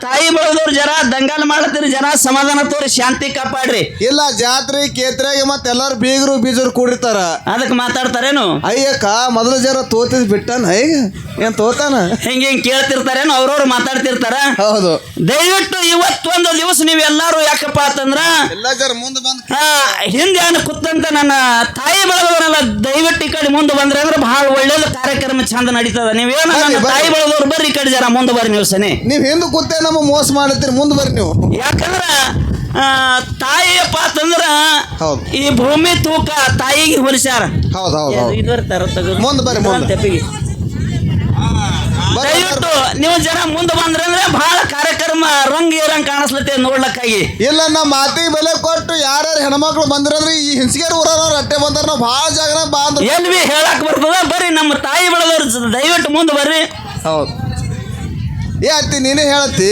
ತಾಯಿ ಬಳಿದವ್ರು ಜನ ದಂಗಲ್ ಮಾಡ್ತೀರಿ ಜನ ಸಮಾಧಾನ ತೋರಿ ಶಾಂತಿ ಕಾಪಾಡ್ರಿ. ಇಲ್ಲ ಜಾತ್ರೆ ಕೇತ್ರೆಗೆ ಮತ್ತೆ ಎಲ್ಲಾರು ಬೀಗರು ಬೀಜರು ಕೂಡಿರ್ತಾರ. ಅದಕ್ಕೆ ಮಾತಾಡ್ತಾರೇನು? ಅಯ್ಯಕ್ಕ ಮೊದಲು ಜರ ತೋತಿದ್ ಬಿಟ್ಟಾನ ಈಗ ಏನ್ ತೋತಾನ? ಹಿಂಗ ಹಿಂಗ್ ಕೇಳ್ತಿರ್ತಾರೇನು? ಅವ್ರವ್ರು ಮಾತಾಡ್ತಿರ್ತಾರ? ಹೌದು. ದಯವಿಟ್ಟು ಇವತ್ತೊಂದು ದಿವಸ ನೀವು ಎಲ್ಲಾರು ಯಾಕಪ್ಪ ಅಂತಂದ್ರ ಎಲ್ಲ ಜರ ಮುಂದೆ ಬಂದ್ ಆ, ಹಿಂದೆ ಏನು ಕುತ್ತಂತ ನನ್ನ ತಾಯಿ ಬಳಗವರೆಲ್ಲ ದಯವಿಟ್ಟು ಈ ಕಡೆ ಮುಂದೆ ಬಂದ್ರೆ ಅಂದ್ರೆ ಬಹಳ ಒಳ್ಳೇದು ಕಾರ್ಯಕ್ರಮ ಚಂದ ನಡೀತದ. ನೀವೇನು ಬರ್ರಿ, ನನ್ನ ಬರ್ರಿ. ತಾಯಿ ಬೆಳೆದವ್ರು ಬರ್ರಿ ಈ ಕಡೆ ಜರ ಮುಂದೆ ಬರ್ರಿ ನೀವು ಸನಿ. ನೀವ್ ಹಿಂದೆ ಕೂತೆ ನಮ್ಮ ಮೋಸ ಮಾಡತ್ತೀರಿ ಮುಂದೆ ಬರ್ರಿ ನೀವು. ಯಾಕಂದ್ರ ಆ, ತಾಯಿಯಪ್ಪ ಅಂತಂದ್ರ ಹೌದು. ಈ ಭೂಮಿ ತೂಕ ತಾಯಿಗೆ ಹೋಲಿಸ್ಯಾರ. ಹೌದು ಹೌದು ಮುಂದೆ ಬರ್ರಿ, ಮುಂದೆ. ತೆಪ್ಪಿಗೆ. ಬರ್ರಿ, ದಯವಿಟ್ಟು ನೀವು ಜನ ಮುಂದೆ ಬಂದ್ರೆ ಅಂದ್ರೆ ಬಹಳ ಕಾರ್ಯಕ್ರಮ ರಂಗ್ ಏರಂಗ್ ಕಾಣಿಸ್ಲತ್ತೆ ನೋಡ್ಲಕ್ಕಾಗಿ. ಇಲ್ಲ ನಮ್ಮ ಮಾತಿಗೆ ಬೆಲೆ ಕೊಟ್ಟು ಯಾರ್ಯಾರು ಹೆಣ್ಮಕ್ಳು ಬಂದ್ರಂದ್ರೆ ಈ ಹಿಂಸಿಗೆರ್ ಊರವ್ರು ಅಟ್ಟೆ ಬಂದಾರ ನಾವು ಭಾಳ ಜಾಗನ ಬಾ ಅಂದ್ರು ಎಲ್ಲಿ ಬಿ ಹೇಳಕ್ ಬರ್ತದ? ಬರ್ರಿ ನಮ್ಮ ತಾಯಿ ಬೆಳೆದವ್ರು ದಯವಿಟ್ಟು ಮುಂದೆ ಬರ್ರಿ. ಹೌದು. ಏ ಅತ್ತಿ ನೀನೇ ಹೇಳತ್ತಿ.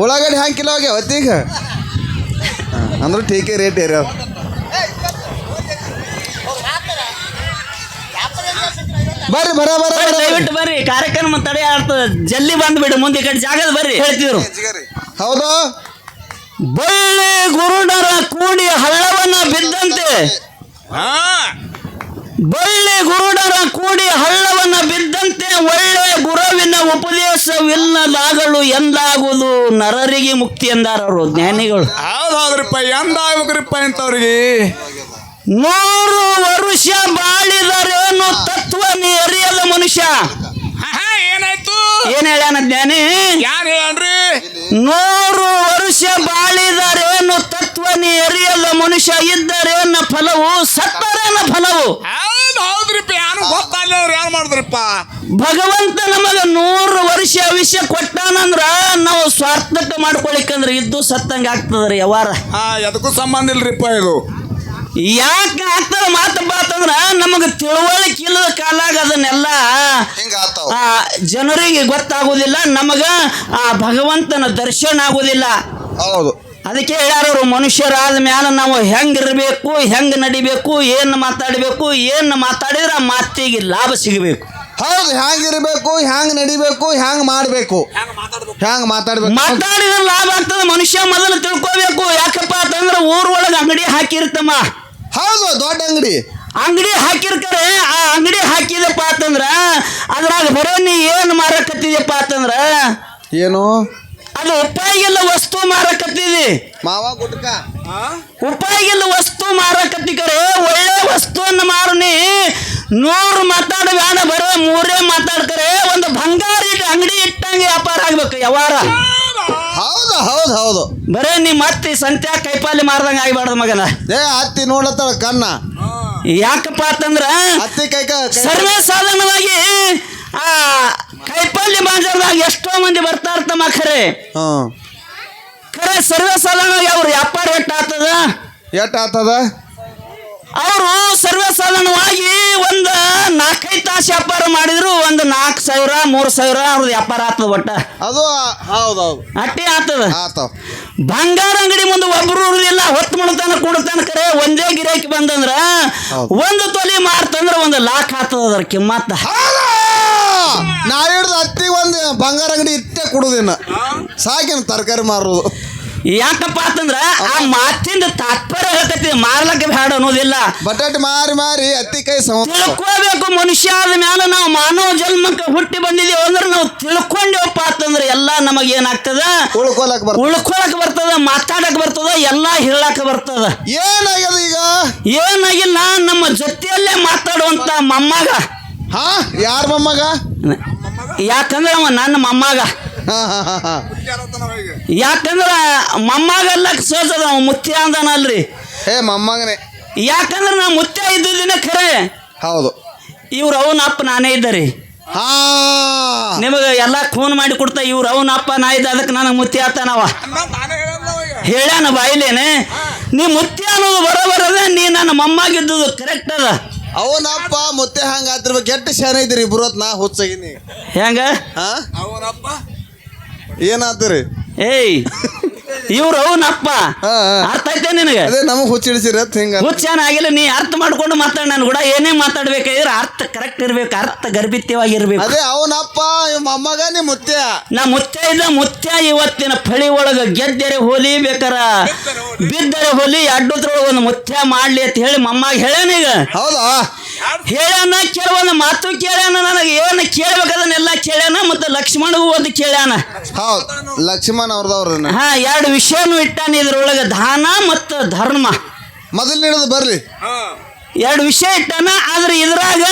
ಉಳ್ಳಾಗಡ್ಡಿ ಹ್ಯಾಂಗ್ ಕಿಲೋ ಆಗ್ಯಾವ ಅತ್ತೀಗ ಅಂದ್ರೆ ಟೀಕೆ ರೇಟ್ ಏರ್ಯಾವ. ಬರ್ರಿ ಬರ ಬರ ದಯವಿಟ್ಟು ಬರ್ರಿ ಕಾರ್ಯಕ್ರಮ ತಡೆ ಆಗ್ತದೆ ಜಲ್ದಿ ಬಂದ್ಬಿಡು ಮುಂದೆ ಈ ಕಡೆ ಜಾಗದ ಬರ್ರಿ. ಹೇಳ್ತಿದ್ರು ಹೌದು. ಬಳ್ಳಿ ಗುರುಡರ ಕೂಡಿ ಹಳ್ಳವನ್ನ ಬಿದ್ದಂತೆ. ಬಳ್ಳಿ ಗುರುಡರ ಕೂಡಿ ಹಳ್ಳವನ್ನ ಬಿದ್ದಂತೆ ಒಳ್ಳೆಯ ಗುರುವಿನ ಉಪದೇಶವಿಲ್ಲದಾಗಲು ಎಂದಾಗುವುದು ನರರಿಗೆ ಮುಕ್ತಿ ಎಂದಾರವರು ಜ್ಞಾನಿಗಳು. ಹೌದಾದ್ರಪ್ಪ ಹೌದ್ರಿಪ್ಪ ಅಂತ ಇಂಥವ್ರಿಗೆ? ನೂರು ವರುಷ ಬಾಳಿದರೇನು ತತ್ವ ನೀ ಅರಿಯದ ಮನುಷ್ಯ? ಏನಾಯ್ತು? ಏನ್ ಹೇಳ್ಯಾನ ಜ್ಞಾನಿ? ಯಾರು ಹೇಳ್ರಿ ನೂರು ವರುಷ ಬಾಳಿದರೇನು ತತ್ವ ನೀ ಎರಿಯಲ್ಲ ಮನುಷ್ಯ ಇದ್ದರೇನ ಫಲವು? ಸತ್ತರೇನ ಫಲವು? ಹೌದು ಹೌದ್ರಿಪ್ಪ ಯಾರು ಗೊತ್ತಾಗಲ್ಲ ಅವ್ರು ಯಾರು ಮಾಡಿದ್ರಿಪ್ಪ? ಭಗವಂತ ನಮಗ ನೂರು ವರ್ಷ ವಿಷಯ ಕೊಟ್ಟಾನಂದ್ರ ನಾವು ಸ್ವಾರ್ಥಕ ಮಾಡ್ಕೊಳಿಕಂದ್ರ ಇದ್ದು ಸತ್ತಂಗ ಆಗ್ತದ್ರಿ ಯಾವಾರ ಅದಕ್ಕೂ ಎದಕ್ಕೂ ಸಂಬಂಧ ಇಲ್ರಿಪ್ಪ ಇದು. ಯಾಕೆ ಆಗ್ತದ ಮಾತು ಬಾತಂದ್ರ ನಮಗ ತಿಳುವಳಿಕೆ ಇಲ್ಲದ ಕಾಲಾಗ ಅದನ್ನೆಲ್ಲ ಹಿಂಗ ಆತಾವ. ಆ ಜನರಿಗೆ ಗೊತ್ತಾಗುದಿಲ್ಲ ನಮಗ ಆ ಭಗವಂತನ ದರ್ಶನ ಆಗುದಿಲ್ಲ. ಹೌದು. ಅದಕ್ಕೆ ಯಾರು ಮನುಷ್ಯರಾದ ಮ್ಯಾಲ ನಾವು ಹೆಂಗಿರಬೇಕು ಹೆಂಗೆ ನಡಿಬೇಕು ಏನು ಮಾತಾಡಬೇಕು ಏನು ಮಾತಾಡಿದ್ರೆ ಆ ಮಾತಿಗೆ ಲಾಭ ಸಿಗಬೇಕು. ಹೌದು ಹೆಂಗಿರ್ಬೇಕು ಇರಬೇಕು ಹ್ಯಾಂಗ್ ನಡಿಬೇಕು ಹೆಂಗ್ ಮಾಡ್ಬೇಕು. ಹೆಂಗ್ ಮಾತಾಡ್ಬೇಕು? ಮಾತಾಡಿದ್ರೆ ಲಾಭ ಆಗ್ತದೆ ಮನುಷ್ಯ ಮೊದಲು ತಿಳ್ಕೋಬೇಕು. ಯಾಕಪ್ಪ ಅಂತಂದ್ರೆ ಊರೊಳಗೆ ಅಂಗಡಿ ಹಾಕಿರ್ತಮ್ಮ. ಹೌದು ದೊಡ್ಡ ಅಂಗಡಿ. ಅಂಗಡಿ ಹಾಕಿರ್ತಾರೆ ಆ ಅಂಗಡಿ ಹಾಕಿದಪ್ಪ ಅಂತಂದ್ರ ಅದ್ರಾಗ ಬರೋ ನೀ ಏನು ಮಾರಕತ್ತಿದ್ಯಪ್ಪ ಅಂತಂದ್ರ ಏನು? ಅದು ಉಪಾಯಿಗೆಲ್ಲ ವಸ್ತು ಮಾರಕತ್ತಿದಿ. ಮಾವ ಗುಟ್ಕ. ಉಪಾಯಿಗೆಲ್ಲ ವಸ್ತು ಮಾರಕತ್ತಿಕರೆ ಒಳ್ಳೆ ವಸ್ತುವನ್ನು ಮಾರನಿ. ನೂರು ಮಾತಾಡ ಬೇಡ ಬರೋ ಮೂರೇ ಮಾತಾಡ್ತಾರೆ. ಒಂದು ಬಂಗಾರ ಇಟ್ಟು ಅಂಗಡಿ ಇಟ್ಟಂಗೆ ವ್ಯಾಪಾರ ಆಗ್ಬೇಕು ಯಾವಾರ. ಹೌದು ಹೌದು ಹೌದು. ಬರೇ ನೀ ಅತ್ತಿ ಸಂತ್ಯಾ ಕೈಪಾಲಿ ಮಾರ್ದಂಗೆ ಆಗ್ಬಾರ್ದು ಮಗನ. ಏ ಅತ್ತಿ ನೋಡತ್ತಳ ಕಣ್ಣ. ಯಾಕಪ್ಪ ಅಂತಂದ್ರ ಅತ್ತಿ ಕೈಕ ಕೈ- ಸರ್ವೇ ಸಾಧಾರಣವಾಗಿ ಆ ಕೈಪಲ್ಲಿ ಬಾಂಜರ್ದಾಗ ಎಷ್ಟೋ ಮಂದಿ ಬರ್ತಾ ತಮ್ಮ ಖರೆ ಹ್ಮ್ ಖರೆ ಸರ್ವೇ ಸಾಧಾರಣವಾಗಿ ಅವ್ರ ವ್ಯಾಪಾರ ಎಟ್ಟ ಆಗ್ತದ? ಎಷ್ಟ್ ಆತದ ಅವರು ಸರ್ವೇ ಸಾಧಾರಣವಾಗಿ ಒಂದು ನಾಲ್ಕೈದು ತಾಸು ವ್ಯಾಪಾರ ಮಾಡಿದ್ರು ಒಂದು ನಾಲ್ಕು ಸಾವಿರ ಮೂರು ಸಾವಿರ ಅವ್ರದ್ದು ವ್ಯಾಪಾರ ಆತದ ಒಟ್ಟ. ಅದು ಹೌದು ಅಟ್ಟಿ ಆತದ ಆಗ್ತದ. ಆತಾವ ಬಂಗಾರ ಅಂಗಡಿ ಮುಂದೆ ಒಬ್ರು ಇಲ್ಲ ಹೊತ್ತು ಮುಡ್ತಾನ ಕುಡ್ತಾನ ಕರೆ ಒಂದೇ ಗಿರಾಕಿ ಬಂದಂದ್ರ ಒಂದು ತೊಲಿ ಮಾರ್ತಂದ್ರ ಒಂದು ಲಾಕ್ ಆಗ್ತದ ಅದ್ರ ಕಿಮ್ಮತ್ತ ನಾ ಹಿಡ್ದು ಅತ್ತಿಗೆ ಒಂದು ಬಂಗಾರ ಅಂಗಡಿ ಇಟ್ಟೆ ಕುಡುದಿನ ಸಾಕಿನ ತರಕಾರಿ ಮಾರೋದು. ಯಾಕಪ್ಪ ಅಂತಂದ್ರ ಆ ಮಾತಿಂದ ತಾತ್ಪರ್ಯ ಹೇಳ್ತೈತಿ ಮಾರ್ಲಕ್ಕ ಬೇಡ ಅನ್ನೋದಿಲ್ಲ. ಬಟಾಟೆ ಮಾರಿ ಮಾರಿ ಅತ್ತಿ ಕೈ ಸಮ ತಿಳ್ಕೋಬೇಕು ಮನುಷ್ಯ ಆದ ಮ್ಯಾಲ ನಾವು ಮಾನವ ಜನ್ಮಕ್ಕೆ ಹುಟ್ಟಿ ಬಂದಿದೀವಿ ಅಂದ್ರೆ ನಾವು ತಿಳ್ಕೊಂಡೇವಪ್ಪ ಅಂತಂದ್ರೆ ಎಲ್ಲ ನಮಗೆ ಏನಾಗ್ತದ? ಉಳ್ಕೊಳಕ್ ಬರ್ತದ. ಉಳ್ಕೊಳಕ್ ಬರ್ತದ ಮಾತಾಡಕ್ ಬರ್ತದ ಎಲ್ಲ ಹೇಳಕ್ ಬರ್ತದ. ಏನಾಗ್ಯದ ಈಗ? ಏನಾಗಿಲ್ಲ ನಮ್ಮ ಜೊತೆಯಲ್ಲೇ ಮಾತಾಡುವಂತ ಮೊಮ್ಮಗ. ಹಾ? ಯಾರ ಮೊಮ್ಮಗ? ಯಾಕಂದ್ರೆ ಅವ ನನ್ನ ಮೊಮ್ಮಗ. ಯಾಕಂದ್ರ ಮೊಮ್ಮಗಲ್ಲ ಸೋಜದ ಅವ ಮುತ್ಯ ಅಂದನಲ್ರಿ. ಏ ಮೊಮ್ಮಗನೇ. ಯಾಕಂದ್ರೆ ನಾ ಮುತ್ಯ ಇದ್ದಿದ್ದಿನ ಖರೆ ಹೌದು. ಇವ್ರು ಅವನ ಅಪ್ಪ ನಾನೇ ಇದ್ದರಿ. ಹಾ. ನಿಮಗೆ ಎಲ್ಲ ಫೋನ್ ಮಾಡಿ ಕೊಡ್ತಾ ಇವ್ರು ಅವನ ಅಪ್ಪ ನಾ ಇದ್ದ ಅದಕ್ಕೆ ನನಗೆ ಮುತ್ಯ ಆತನವ ಹೇಳ್ಯಾನ ಬಾಯಿಲೇನೆ? ನೀ ಮುತ್ಯ ಅನ್ನೋದು ಬರೋಬರದ ನೀ ನನ್ನ ಮೊಮ್ಮಗಿದ್ದುದು ಕರೆಕ್ಟ್ ಅದ. ಅವನಪ್ಪ ಮತ್ತೆ ಹಂಗ ಆತಿರ್ಬೇಕು ಕೆಟ್ಟ ಶಾನೆ ಇದ್ರಿ ಇಬ್ರು ಹೊತ್ತು ನಾ ಹುಚ್ಚಾಗಿನಿ ಹೆಂಗ? ಹಾ? ಅವನಪ್ಪ? ಏನಾದ್ರಿ ಏಯ್. ಇವ್ರು ಅವನಪ್ಪ. ಅರ್ಥ ಐತೆ ನಿನಗೆ? ಅದೇ ನಮಗ್ ಹುಚ್ಚಿಡಿಸಿರ ಹಿಂಗ ಹುಚ್ಚಾನ ಆಗಿಲ್ಲ ನೀ ಅರ್ಥ ಮಾಡ್ಕೊಂಡು ಮಾತಾಡ ನಾನು ಕೂಡ ಏನೇ ಮಾತಾಡ್ಬೇಕಾದ್ರೆ ಅರ್ಥ ಕರೆಕ್ಟ್ ಇರ್ಬೇಕು ಅರ್ಥ ಗರ್ಭಿತ್ಯವಾಗಿರ್ಬೇಕು. ಅದೇ ಅವನಪ್ಪ ಇವ್ ಮೊಮ್ಮಗ ನೀ ಮುತ್ಯ ನಾ ಮುತ್ಯ ಇದ್ದ ಮುತ್ಯ ಇವತ್ತಿನ ಫಳಿ ಒಳಗ ಗೆದ್ದರೆ ಹೋಲಿ ಬೇಕಾರ? ಬಿದ್ದರೆ ಹೋಲಿ ಅಡ್ಡದ್ರೊಳಗೆ ಒಂದು ಮುತ್ಯ ಮಾಡ್ಲಿ ಅಂತ ಹೇಳಿ ಮಮ್ಮಾಗ ಹೇಳೇನೀಗ ಹೌದಾ? ಹೇಳ್ಯಾನ ಕೇಳುವ ಮಾತು ಕೇಳ್ಯಾನ ನನಗೆ ಏನು ಕೇಳ್ಬೇಕದನ್ನೆಲ್ಲ ಕೇಳ್ಯಾನ ಮತ್ತು ಲಕ್ಷ್ಮಣಗೂ ಒಂದು ಕೇಳ್ಯಾನ. ಹೌದು ಲಕ್ಷ್ಮಣ ಅವ್ರದವ್ರ. ಹಾ ಎರಡು ವಿಷಯನೂ ಇಟ್ಟಾನೆ ಇದ್ರೊಳಗೆ ದಾನ ಮತ್ತು ಧರ್ಮ. ಮೊದಲ್ ಬರ್ರಿ ಬರ್ಲಿ. ಎರಡು ವಿಷಯ ಇಟ್ಟಾನ ಆದ್ರೆ ಇದ್ರಾಗ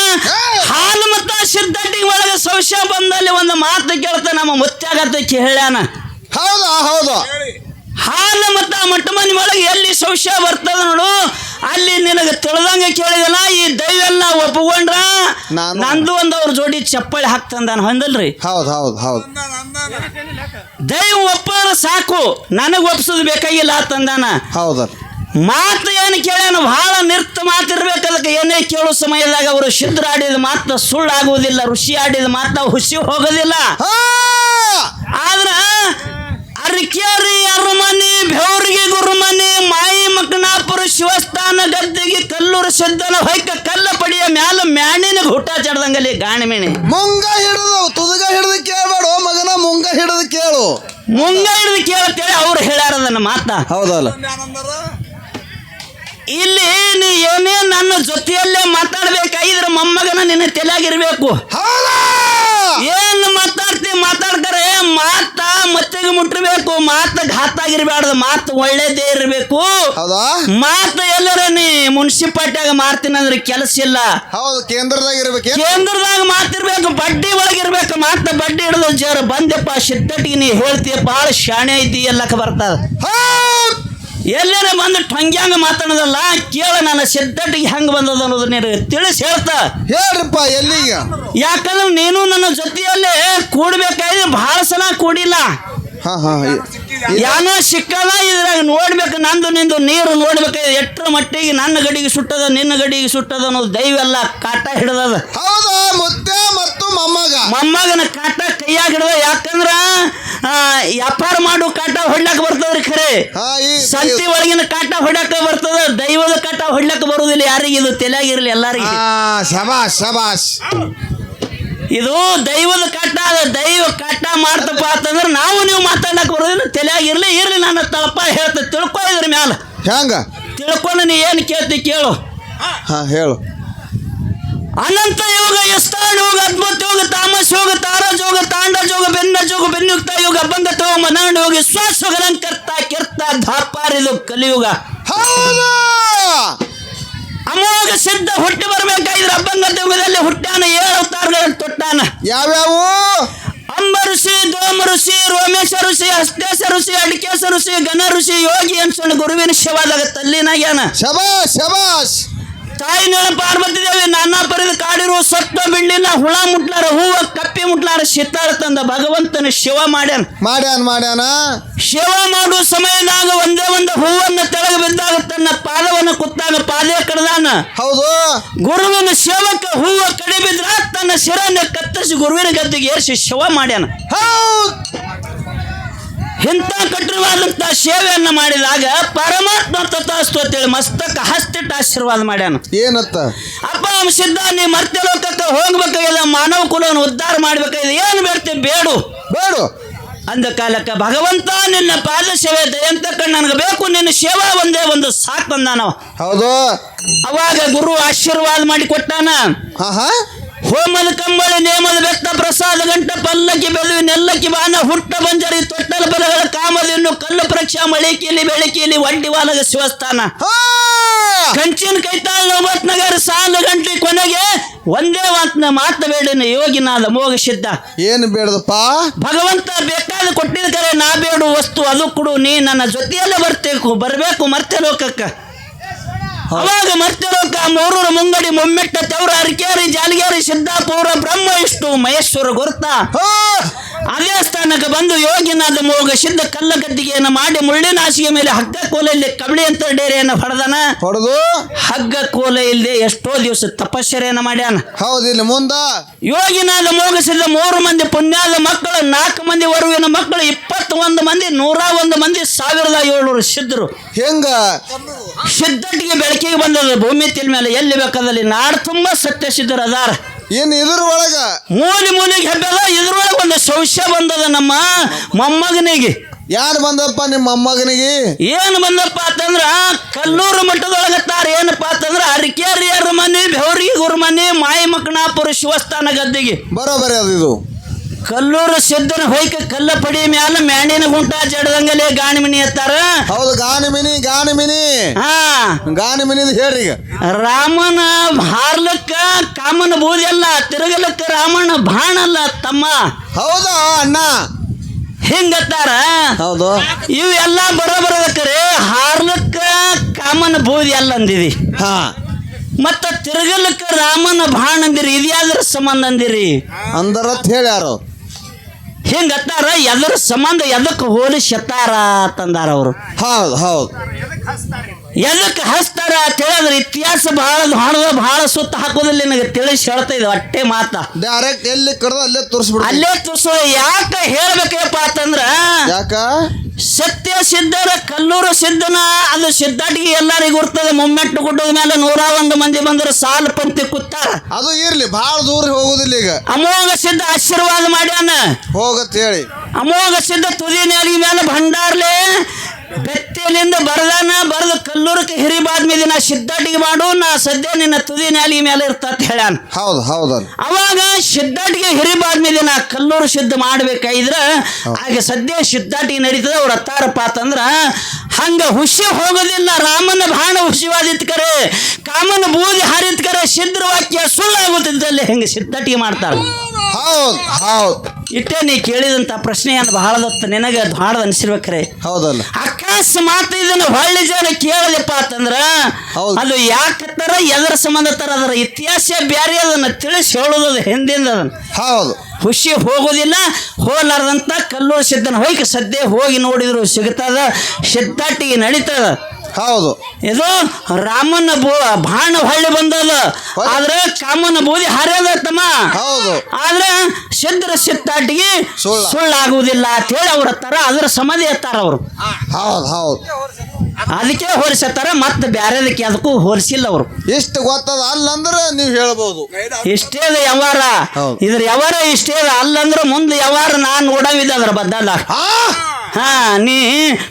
ಹಾಲು ಮತ್ತ ಸಿದ್ಧಟಿ ಒಳಗೆ ಸಂಶಯ ಬಂದಲ್ಲಿ ಒಂದು ಮಾತು ಕೇಳ್ತ ನಮ್ಮ ಮುತ್ಯಾಗತ್ತ ಕೇಳ್ಯಾನ. ಹೌದಾ ಹೌದು. ಹಾಲು ಮತ್ತ ಮಟ್ಟ ಮನಿ ಒಳಗೆ ಎಲ್ಲಿ ಸೌಶ್ಯ ಬರ್ತದ ನೋಡು? ಅಲ್ಲಿ ನಿನಗೆ ತಿಳಿದಂಗೆ ಕೇಳಿದಲ್ಲ ಈ ದೈವೆಲ್ಲ ಒಪ್ಕೊಂಡ್ರ? ನಾನು- ನಂದು ಒಂದು ಅವ್ರ ಜೋಡಿ ಚಪ್ಪಳಿ ಹಾಕ್ತಂದಾನ ಹೊಂದಲ್ರಿ? ಹೌದು ಹೌದು ಹೌದು. ದೈವ ಒಪ್ಪಾರ ಸಾಕು ನನಗೆ ಒಪ್ಸೋದು ಬೇಕಾಗಿಲ್ಲ ತಂದಾನ ಹೌದ ಮಾತು ಏನು ಕೇಳ್ಯಾನ ಬಹಳ ನಿರ್ತ ಮಾತಿರ್ಬೇಕು ಅದಕ್ಕೆ ಏನೇ ಕೇಳೋ ಸಮಯದಾಗ ಅವರು ಶುದ್ರ ಆಡಿದ ಮಾತು ಸುಳ್ಳಾಗುವುದಿಲ್ಲ ಋಷಿ ಆಡಿದ ಮಾತು ಹುಸಿ ಹೋಗೋದಿಲ್ಲ. ಆದ್ರ ಅರ್ಕ್ಯಾರಿ ಅರಮನೆ ಬೆವರಿಗೆ ಗುರುಮನೆ ಮಾಯಿ ಮಕ್ಕನಾಪುರ ಶಿವಸ್ಥಾನ ಗದ್ದೆಗೆ ಕಲ್ಲೂರು ಶದ್ದನ ಹೊಯ್ಕ ಕಲ್ಲ ಪಡಿಯ ಮ್ಯಾಲ ಮ್ಯಾಣಿನ ಹುಟ್ಟ ಚಡ್ದಂಗಲ್ಲಿ ಗಾಣಿ ಮೇಣಿ. ಮುಂಗ ಹಿಡಿದು ತುದಗ ಹಿಡಿದು ಕೇಳಬೇಡ ಮಗನ ಮುಂಗ ಹಿಡಿದು ಕೇಳು. ಮುಂಗ ಹಿಡಿದು ಕೇಳತ್ತೇಳಿ ಅವ್ರು ಹೇಳ್ಯಾರದನ್ನ ಮಾತ. ಹೌದಲ್ಲ. ಇಲ್ಲಿ ನೀ ಏನೇ ನನ್ನ ಜೊತೆಯಲ್ಲೇ ಮಾತಾಡ್ಬೇಕಾಗಿದ್ರೆ ಮೊಮ್ಮಗನ ನಿನ್ನ ತಲೆಯಾಗಿರ್ಬೇಕು ಏನು ಮಾತಾಡ್ತಿ ಮಾತಾಡ್ತಾರೆ ಮಾತ ಮತ್ತೆಗೆ ಮುಟ್ಟಿರ್ಬೇಕು ಮಾತ ಘಾತ ಆಗಿರ್ಬಾರ್ದ ಮಾತು ಒಳ್ಳೇದೇ ಇರಬೇಕು. ಹೌದಾ? ಮಾತು ಎಲ್ಲರ ನೀ ಮುನ್ಸಿಪಾಲ್ಟಿಯಾಗ ಮಾರ್ತೀನಿ ಅಂದ್ರೆ ಕೆಲಸ ಇಲ್ಲ. ಹೌದು ಕೇಂದ್ರದಾಗ ಇರ್ಬೇಕು ಕೇಂದ್ರದಾಗ ಮಾತಿರ್ಬೇಕು ಬಡ್ಡಿ ಒಳಗಿರ್ಬೇಕು ಮಾತ ಬಡ್ಡಿ ಹಿಡಿದು ಜರ ಬಂದೆಪ್ಪ ಸಿದ್ದಟ್ಟಿಗೆ ನೀ ಹೇಳ್ತೀಯ ಭಾಳ ಶಾಣೆ ಐತಿ ಎಲ್ಲಕ್ಕ ಬರ್ತದ ಹೌದ್! ಎಲ್ಲೇನೆ ಬಂದು ಟೊಂಗ್ಯಾಂಗ ಮಾತಾಡೋದಲ್ಲ ಕೇಳ ನನ್ನ ಸಿದ್ದಟ್ಟಿಗೆ ಹೆಂಗೆ ಬಂದದ ಅನ್ನೋದು ನಿನಗೆ ತಿಳಿಸಿ ಹೇಳ್ತಾ. ಹೇಳ್ರಿಪ್ಪ ಎಲ್ಲಿ ಯಾಕಂದ್ರೆ ನೀನು ನನ್ನ ಜೊತೆಯಲ್ಲೇ ಕೂಡ್ಬೇಕಾದ್ರೆ ಬಹಳ ಸಲ ಕೂಡಿಲ್ಲ. ಹಾ ಹಾ ಯಾನೋ ಸಿಕ್ಕಲ್ಲ ಇದ್ರಾಗ ನೋಡ್ಬೇಕು ನಂದು ನಿಂದು ನೀರು ನೋಡ್ಬೇಕು ಎಷ್ಟರ ಮಟ್ಟಿಗೆ ನನ್ನ ಗಡಿಗೆ ಸುಟ್ಟದ ನಿನ್ನ ಗಡಿಗೆ ಸುಟ್ಟದ ಅನ್ನೋದು ದೈವೆಲ್ಲ ಕಾಟ ಹಿಡ್ದದ. ಹೌದಾ? ಮತ್ತು ಮೊಮ್ಮಗ. ಮೊಮ್ಮಗನ ಕಾಟ ಕೈಯಾಗ ಹಿಡ್ದ. ಯಾಕಂದ್ರ ವ್ಯಾಪಾರ ಮಾಡು ಕಾಟ ಹೊಡ್ಲಕ್ ಬರ್ತದ್ರಿ ಖರೆ. ಹಾ ಈ ಸಂತಿ ಒಳಗಿನ ಕಾಟ ಹೊಡ್ಲಕ್ಕ ಬರ್ತದ ದೈವದ ಕಾಟ ಹೊಡ್ಲಕ್ ಬರುದಿಲ್ಲ ಯಾರಿಗೆ ಇದು ತಲೆಯಾಗಿರ್ಲಿ ಎಲ್ಲಾರಿಗೆ. ಹಾ ಶಬಾಸ್ ಶಬಾಸ್ ಇದು ದೈವದ ಕಾಟ ಅದ ದೈವ ಕಾಟ ಮಾಡ್ತಪ್ಪ ಅಂತಂದ್ರೆ ನಾವು ನೀವು ಮಾತಾಡಕ್ ಬರೋದಿಲ್ಲ ತಲೆಯಾಗಿರ್ಲಿ ಇರ್ಲಿ ನನ್ನ ತಪ್ಪ ಹೇಳ್ತ ತಿಳ್ಕೊ ಇದ್ರ ಮ್ಯಾಲ. ಹೆಂಗ? ತಿಳ್ಕೊಂಡು ನೀ ಏನು ಕೇಳ್ತಿ ಕೇಳು. ಹಾ ಹೇಳು. ಅನಂತ ಯೋಗ ಎಸ್ತಾಣ ಯೋಗ ಅದ್ಭುತ ಯೋಗ ತಾಮಸ ಯೋಗ ತಾರಾಜ್ ಯೋಗ ತಾಂಡ ಯೋಗ ಬೆನ್ನ ಯೋಗ ಬೆನ್ನುಕ್ತ ಯೋಗ ಅಭಂಗತ ಯೋಗ ಮನಾಂಡ ಯೋಗ ಶ್ವಾಸ ಅಲಂಕರ್ತ ಕೆರ್ತ ಧಾಪಾರಿದು ಕಲಿಯುಗ. ಹೌದಾ! ಅಮೋಘ ಸಿದ್ಧ ಹುಟ್ಟಿ ಬರ್ಬೇಕಾಗಿದ್ರೆ ಅಭಂಗತ ಯುಗದಲ್ಲಿ ಹುಟ್ಟಾನ ಏಳು ಅವತಾರಗಳನ್ನು ತೊಟ್ಟಾನ. ಯಾವ್ಯಾವು? ಅಂಬ ಋಷಿ ದೋಮ ಋಷಿ ರೋಮೇಶ ಋಷಿ ಹಸ್ತೇಶ ಋಷಿ ಅಡಿಕೇಶ ಋಷಿ ಗಣ ಋಷಿ ಯೋಗಿ ಅನ್ಸೋಣ ಗುರುವಿನ ಶಿವಾದಾಗ ತಲ್ಲಿನಾಗ್ಯಾನ. ಶಬಾಶ್ ಶಬಾಷ್! ತಾಯಿ ಪಾರ್ವತಿ ದೇವಿ ನಾನಾ ಪರಿದ ಕಾಡಿರುವ ಸತ್ವ ಬಿಡ್ಲಿಲ್ಲ ಹುಳ ಮುಟ್ಲಾರ ಹೂವ ಕಪ್ಪಿ ಮುಟ್ಲಾರ ಶಿತ್ತಾಳ ತಂದ ಭಗವಂತನ ಶಿವ ಮಾಡ್ಯಾನ. ಮಾಡ್ಯಾನ ಮಾಡ್ಯಾನ. ಶಿವ ಮಾಡುವ ಸಮಯದಾಗ ಒಂದೇ ಒಂದು ಹೂವನ್ನ ತೆಳಗ ಬಿದ್ದಾಗ ತನ್ನ ಪಾದವನ್ನು ಕುತ್ತಾಗ ಪಾದೇ ಕಡ್ದಾನ. ಹೌದು. ಗುರುವಿನ ಶಿವಕ್ಕೆ ಹೂವ ಕಡಿ ಬಿದ್ರ ತನ್ನ ಶಿರನ್ನ ಕತ್ತರಿಸಿ ಗುರುವಿನ ಗದ್ದೆಗೆ ಏರಿಸಿ ಶಿವ ಮಾಡ್ಯಾನ. ಹೌದ್. ಇಂಥ ಕಠಿಣವಾದಂಥ ಸೇವೆಯನ್ನು ಮಾಡಿದಾಗ ಪರಮಾತ್ಮ ತಥಾಸ್ತು ಅಂತೇಳಿ ಮಸ್ತಕ ಹಸ್ತಿಟ್ಟು ಆಶೀರ್ವಾದ ಮಾಡ್ಯಾನ. ಏನತ್ತ? ಅಪ್ಪ ಅವ್ನು ಸಿದ್ಧ ನೀ ಮರ್ತ್ಯ ಲೋಕಕ್ಕೆ ಹೋಗ್ಬೇಕಾಗಿಲ್ಲ ಮಾನವ ಕುಲವನ್ನು ಉದ್ಧಾರ ಮಾಡ್ಬೇಕಾಗಿದೆ ಏನು ಬೇಡ್ತಿ ಬೇಡು. ಬೇಡು. ಅಂದ ಕಾಲಕ್ಕೆ ಭಗವಂತ ನಿನ್ನ ಪಾದ ಸೇವೆ ದಯಂತ ಕಣ್ಣು ನನಗೆ ಬೇಕು ನಿನ್ನ ಸೇವಾ ಒಂದೇ ಒಂದು ಸಾಕು ಅಂದಾನವ. ಹೌದು. ಅವಾಗ ಗುರು ಆಶೀರ್ವಾದ ಮಾಡಿ ಕೊಟ್ಟಾನ. ಹೋಮದ ಕಂಬಳಿ ನೇಮದ ವ್ಯಕ್ತ ಪ್ರಸಾದ ಗಂಟ ಪಲ್ಲಕ್ಕಿ ಬೆಲುವಿ ನೆಲ್ಲಕ್ಕಿ ಬಾನ ಹುಟ್ಟ ಬಂಜರಿ ತೊಟ್ಟಲ ಬಲಗಳ ಕಾಮದಿನ್ನು ಕಲ್ಲು ಪರೀಕ್ಷಾ ಮಳಿಕೆಯಲ್ಲಿ ಬೆಳಕಿಯಲ್ಲಿ ವಾಲಗ ಶಿವಸ್ಥಾನ. ಕಂಚಿನ ಕೈತಾಳ ನಗರ ಸಾಲು ಗಂಟೆ ಕೊನೆಗೆ ಒಂದೇ ಮಾತನ ಮಾತ ಬೇಡನ ಯೋಗಿನಾದ ಮೋಗ ಸಿದ್ಧ ಏನು ಬೇಡದಪ್ಪ? ಭಗವಂತ ಬೇಕಾದ ಕೊಟ್ಟಿದ ಕರೆ ನಾ ಬೇಡು ವಸ್ತು ಅದು ಕೊಡು ನೀ ನನ್ನ ಜೊತೆಯಲ್ಲೇ ಬರ್ತೇಕು ಬರಬೇಕು ಮರ್ತ್ಯ ಲೋಕಕ್ಕೆ. ಅವಾಗ ಮರ್ತಿರೋಕ ಮೂರೂರು ಮುಂಗಡಿ ಮೊಮ್ಮೆಟ್ಟ ತವರ ಅರಕೇರಿ ಜಾಲಗೇರಿ ಸಿದ್ದಾಪುರ ಬ್ರಹ್ಮ ಇಷ್ಟು ಮಹೇಶ್ವರ ಗುರ್ತ. ಅದೇ ಸ್ಥಾನಕ್ಕೆ ಬಂದು ಯೋಗಿನಾದ ಮೋಗ ಸಿದ್ಧ ಕಲ್ಲ ಗದ್ದಿಗೆಯನ್ನು ಮಾಡಿ ಮುಳ್ಳಿನ ಹಾಸಿಗೆ ಮೇಲೆ ಹಗ್ಗ ಕೋಲೆಯಲ್ಲಿ ಕಬಳಿ ಅಂತ ಡೇರೆಯನ್ನು ಹೊಡೆದನ. ಹೊಡೆದು? ಹಗ್ಗ ಕೋಲೆ ಇಲ್ಲದೆ ಎಷ್ಟೋ ದಿವಸ ತಪಶ್ಚರ್ಯನ ಮಾಡ್ಯಾನ. ಹೌದು ಇಲ್ಲಿ ಮುಂದ? ಯೋಗಿನಾದ ಮೋಗಿಸಿದ ಮೂರು ಮಂದಿ ಪುಣ್ಯಾದ ಮಕ್ಕಳು ನಾಲ್ಕು ಮಂದಿ ವರುವಿನ ಮಕ್ಕಳು ಇಪ್ಪತ್ತೊಂದು ಮಂದಿ ನೂರ ಒಂದು ಮಂದಿ ಸಾವಿರದ ಏಳ್ನೂರು ಸಿದ್ಧರು. ಹೆಂಗ? ಸಿದ್ಧಟಿಗೆ ಬೆಳಕಿಗೆ ಬಂದದ ಭೂಮಿ ತಿಲ್ ಮೇಲೆ ಎಲ್ಲಿ ಬೇಕಾದಲ್ಲಿ ನಾಡು ತುಂಬ ಸತ್ಯ ಸಿದ್ಧರ ಅದಾರ. ಏನ್ ಇದ್ರ ಒಳಗ ಮೂಲಿ ಮೂಲಿಗೆ ಹೆಬ್ಬೆದ ಇದ್ರೊಳಗೆ ಒಂದು ಸೌಶ್ಯ ಬಂದದ ನಮ್ಮ ಮೊಮ್ಮಗನಿಗೆ. ಯಾರು ಬಂದಪ್ಪ ನಿಮ್ಮ ಮೊಮ್ಮಗನಿಗೆ? ಏನು ಬಂದಪ್ಪ ಅಂತಂದ್ರ ಕಲ್ಲೂರು ಮಠದೊಳಗೆ ತಾರ ಏನಪ್ಪ ಅಂತಂದ್ರ ಅರಿಕೇರಿಯರ ಮನೆ ಬೆವ್ರಿಗೆ ಗುರು ಮನೆ ಮಾಯಿ ಮಕ್ಕಣಾಪುರ ಶಿವಸ್ಥಾನ ಗದ್ದಿಗೆ. ಬರೋಬರಿ ಅದು ಇದು. ಕಲ್ಲೂರು ಸಿದ್ಧನ ಹೊಯ್ಕ ಕಲ್ಲ ಪಡಿ ಮ್ಯಾಲ ಮ್ಯಾಂಡಿನ ಗುಂಟ ಜಡದಂಗಲೇ ಗಾಣಿಮಿನಿ ಎತ್ತಾರ? ಹೌದು ಗಾಣಿಮಿನಿ ಗಾಣಿಮಿನಿ ಹಾ. ಗಾನಿಮಿನಿ ಹೇಳ್ರಿ ಈಗ. ರಾಮನ ಹಾರ್ಲಕ್ಕ ಕಾಮನ ಬೂದಿ ಅಲ್ಲ ತಿರುಗಲಕ್ಕ ರಾಮನ ಬಾಣ ಅಲ್ಲ ತಮ್ಮ. ಹೌದಾ ಅಣ್ಣ? ಹಿಂಗತ್ತಾರ? ಹೌದು. ಇವೆಲ್ಲ ಬರೋಬರದ ಕರೆ ಹಾರ್ಲಕ್ಕ ಕಾಮನ ಬೂದಿ ಅಲ್ಲ ಅಂದಿದಿ. ಹಾ. ಮತ್ತ ತಿರುಗಲಕ್ಕ ರಾಮನ ಬಾಣ ಅಂದಿರಿ ಇದ್ಯಾದ್ರ ಸಂಬಂಧ ಅಂದಿರಿ? ಅಂದರತ್ ಹೇಳ್ಯಾರು. ಹಿಂಗತ್ತಾರ ಎದ್ರ ಸಂಬಂಧ ಎದಕ್ಕೆ ಹೋಲಿಸತ್ತಾರ ಅಂತಂದಾರ ಅವರು. ಹೌದು ಹೌದು. ಎದಕ್ಕೆ ಹಸ್ತಾರ ಅಂತ ಹೇಳಿದ್ರೆ ಇತಿಹಾಸ ಬಹಳ ಹಣದ ಬಹಳ ಸುತ್ತ ಹಾಕೋದಿಲ್ಲ ನಿನಗೆ ತಿಳಿಸಿ ಹೇಳ್ತಾ ಇದೆ ಹೊಟ್ಟೆ ಮಾತ. ಡೈರೆಕ್ಟ್ ಎಲ್ಲಿ ಕರೆದ ಅಲ್ಲೇ ತೋರಿಸ್ಬಿಡ್ರಿ ಅಲ್ಲೇ ತೋರಿಸ ಯಾಕೆ ಹೇಳ್ಬೇಕಪ್ಪ ಅಂತಂದ್ರ ಯಾಕ? ಸತ್ಯ ಸಿದ್ಧರ ಕಲ್ಲೂರು ಸಿದ್ಧನ ಅದು ಸಿದ್ಧಾಟಿಗೆ ಎಲ್ಲರಿಗೂ ಇರ್ತದೆ ಮುಮ್ಮೆಟ್ಟು ಗುಡ್ಡದ ಮೇಲೆ ನೂರ ಒಂದು ಮಂದಿ ಬಂದ್ರೆ ಸಾಲು ಪಂಕ್ತಿ ಕೂತಾರ. ಅದು ಇರ್ಲಿ ಬಹಳ ದೂರ ಹೋಗುದಿಲ್ಲ ಈಗ. ಅಮೋಘ ಸಿದ್ಧ ಆಶೀರ್ವಾದ ಮಾಡ್ಯಾನ. ಹೋಗತ್ ಹೇಳಿ. ಅಮೋಘ ಸಿದ್ಧ ತುದಿ ನೆಲಗಿ ಮೇಲೆ ಭಂಡಾರ್ಲೆ ಬೆತ್ತಲಿಂದ ಬರದಾನ ಬರೆದು ಕಲ್ಲೂರಕ್ಕೆ ಹಿರಿಬಾದ್ಮಿ ದಿನ ಸಿದ್ಧಾಟಿಗೆ ಮಾಡು ನಾ ಸದ್ಯ ನಿನ್ನ ತುದಿ ನ್ಯಾಲಿ ಮೇಲೆ ಇರ್ತತ್ ಹೇಳ್ಯಾನ. ಹೌದು ಹೌದು ಅವಾಗ ಸಿದ್ಧಾಟಿಗೆ ಹಿರಿಬಾದ್ಮಿ ದಿನ ಕಲ್ಲೂರು ಸಿದ್ಧ ಮಾಡ್ಬೇಕಾಗಿದ್ರ ಹಾಗೆ ಸದ್ಯ ಸಿದ್ಧಾಟಿಗೆ ನಡೀತದ ಅವ್ರ ಹತ್ತಾರಪ್ಪ ಅಂತಂದ್ರ ಹಂಗ ಹುಷಿ ಹೋಗೋದಿಲ್ಲ ರಾಮನ ಬಾಣ ಹುಷಿವಾದಿತ್ ಕರೆ ಕಾಮನ ಬೂದಿ ಹಾರಿತ್ ಕರೆ ಸಿದ್ಧ ವಾಕ್ಯ ಸುಳ್ಳಾಗುತ್ತಿದ್ದಲ್ಲಿ ಹೆಂಗೆ ಸಿದ್ಧಾಟಿಗೆ ಮಾಡ್ತಾರ? ಹೌದು ಹೌದು. ಇಟ್ಟೆ ನೀ ಕೇಳಿದಂತ ಪ್ರಶ್ನೆಯನ್ನು ಬಹಳದತ್ತ ನಿನಗೆ ಬಹಳ ಅನಿಸಿರ್ಬೇಕ್ರೆ. ಹೌದಲ್ಲ? ಅಕಸ್ಮಾತ್ ಇದನ್ನ ಹೊಳ್ಳಿ ಜನ ಕೇಳಲಿಪ್ಪ ಅಂತಂದ್ರ ಹೌದು. ಅದು ಯಾಕತ್ತಾರ ಎದರ ಸಂಬಂಧ ತರ ಅದರ ಇತಿಹಾಸ ಬ್ಯಾರೆ ಅದನ್ನ ತಿಳಿಸಿ ಹೇಳೋದು ಅದು ಹಿಂದಿಂದ ಹೌದು. ಖುಷಿ ಹೋಗೋದಿಲ್ಲ ಹೋಲಾರ್ದಂತ ಕಲ್ಲೂರು ಸಿದ್ಧನ ಹೋಗಿ ಸದ್ಯ ಹೋಗಿ ನೋಡಿದ್ರು ಸಿಗ್ತದ ಸಿದ್ಧಾಟಿಗೆ ನಡೀತದ. ಹೌದು. ಇದು ರಾಮನ ಬೋ ಬಾಣ ಹೊಳ್ಳಿ ಬಂದದ. ಆದ್ರೆ ಕಾಮನ ಬೂದಿ ಹರಿಯದ ತಮ್ಮ. ಹೌದು. ಆದ್ರೆ ಸಿದ್ಧರ ಸಿತ್ತಾಟಿಗೆ ಸುಳ್ಳ. ಸುಳ್ಳಾಗುವುದಿಲ್ಲ ಅಂತ ಹೇಳಿ ಅವ್ರ ಹತ್ತಾರ. ಅದ್ರ ಸಮಾಧಿ ಎತ್ತಾರ ಅವರು. ಹೌದು ಹೌದು. ಅದಕ್ಕೆ ಹೋಲಿಸತ್ತಾರ ಮತ್ತೆ ಬ್ಯಾರೆದಕ್ಕೆ ಅದಕ್ಕೂ ಹೋಲಿಸಿಲ್ಲ ಅವರು. ಇಷ್ಟು ಗೊತ್ತದ? ಅಲ್ಲಂದ್ರೆ ನೀವು ಹೇಳ್ಬೋದು. ಇಷ್ಟೇ ಅದ ಯಾವಾರ. ಹೌದು. ಇದ್ರ ಯಾವಾರ ಇಷ್ಟೇ ಅದ. ಅಲ್ಲಂದ್ರೆ ಮುಂದೆ ಯಾವಾರ ನಾನು ನೋಡವಿದ್ದ ಅದ್ರ ಬದ್ದಲ್ಲ ಹಾ ನೀ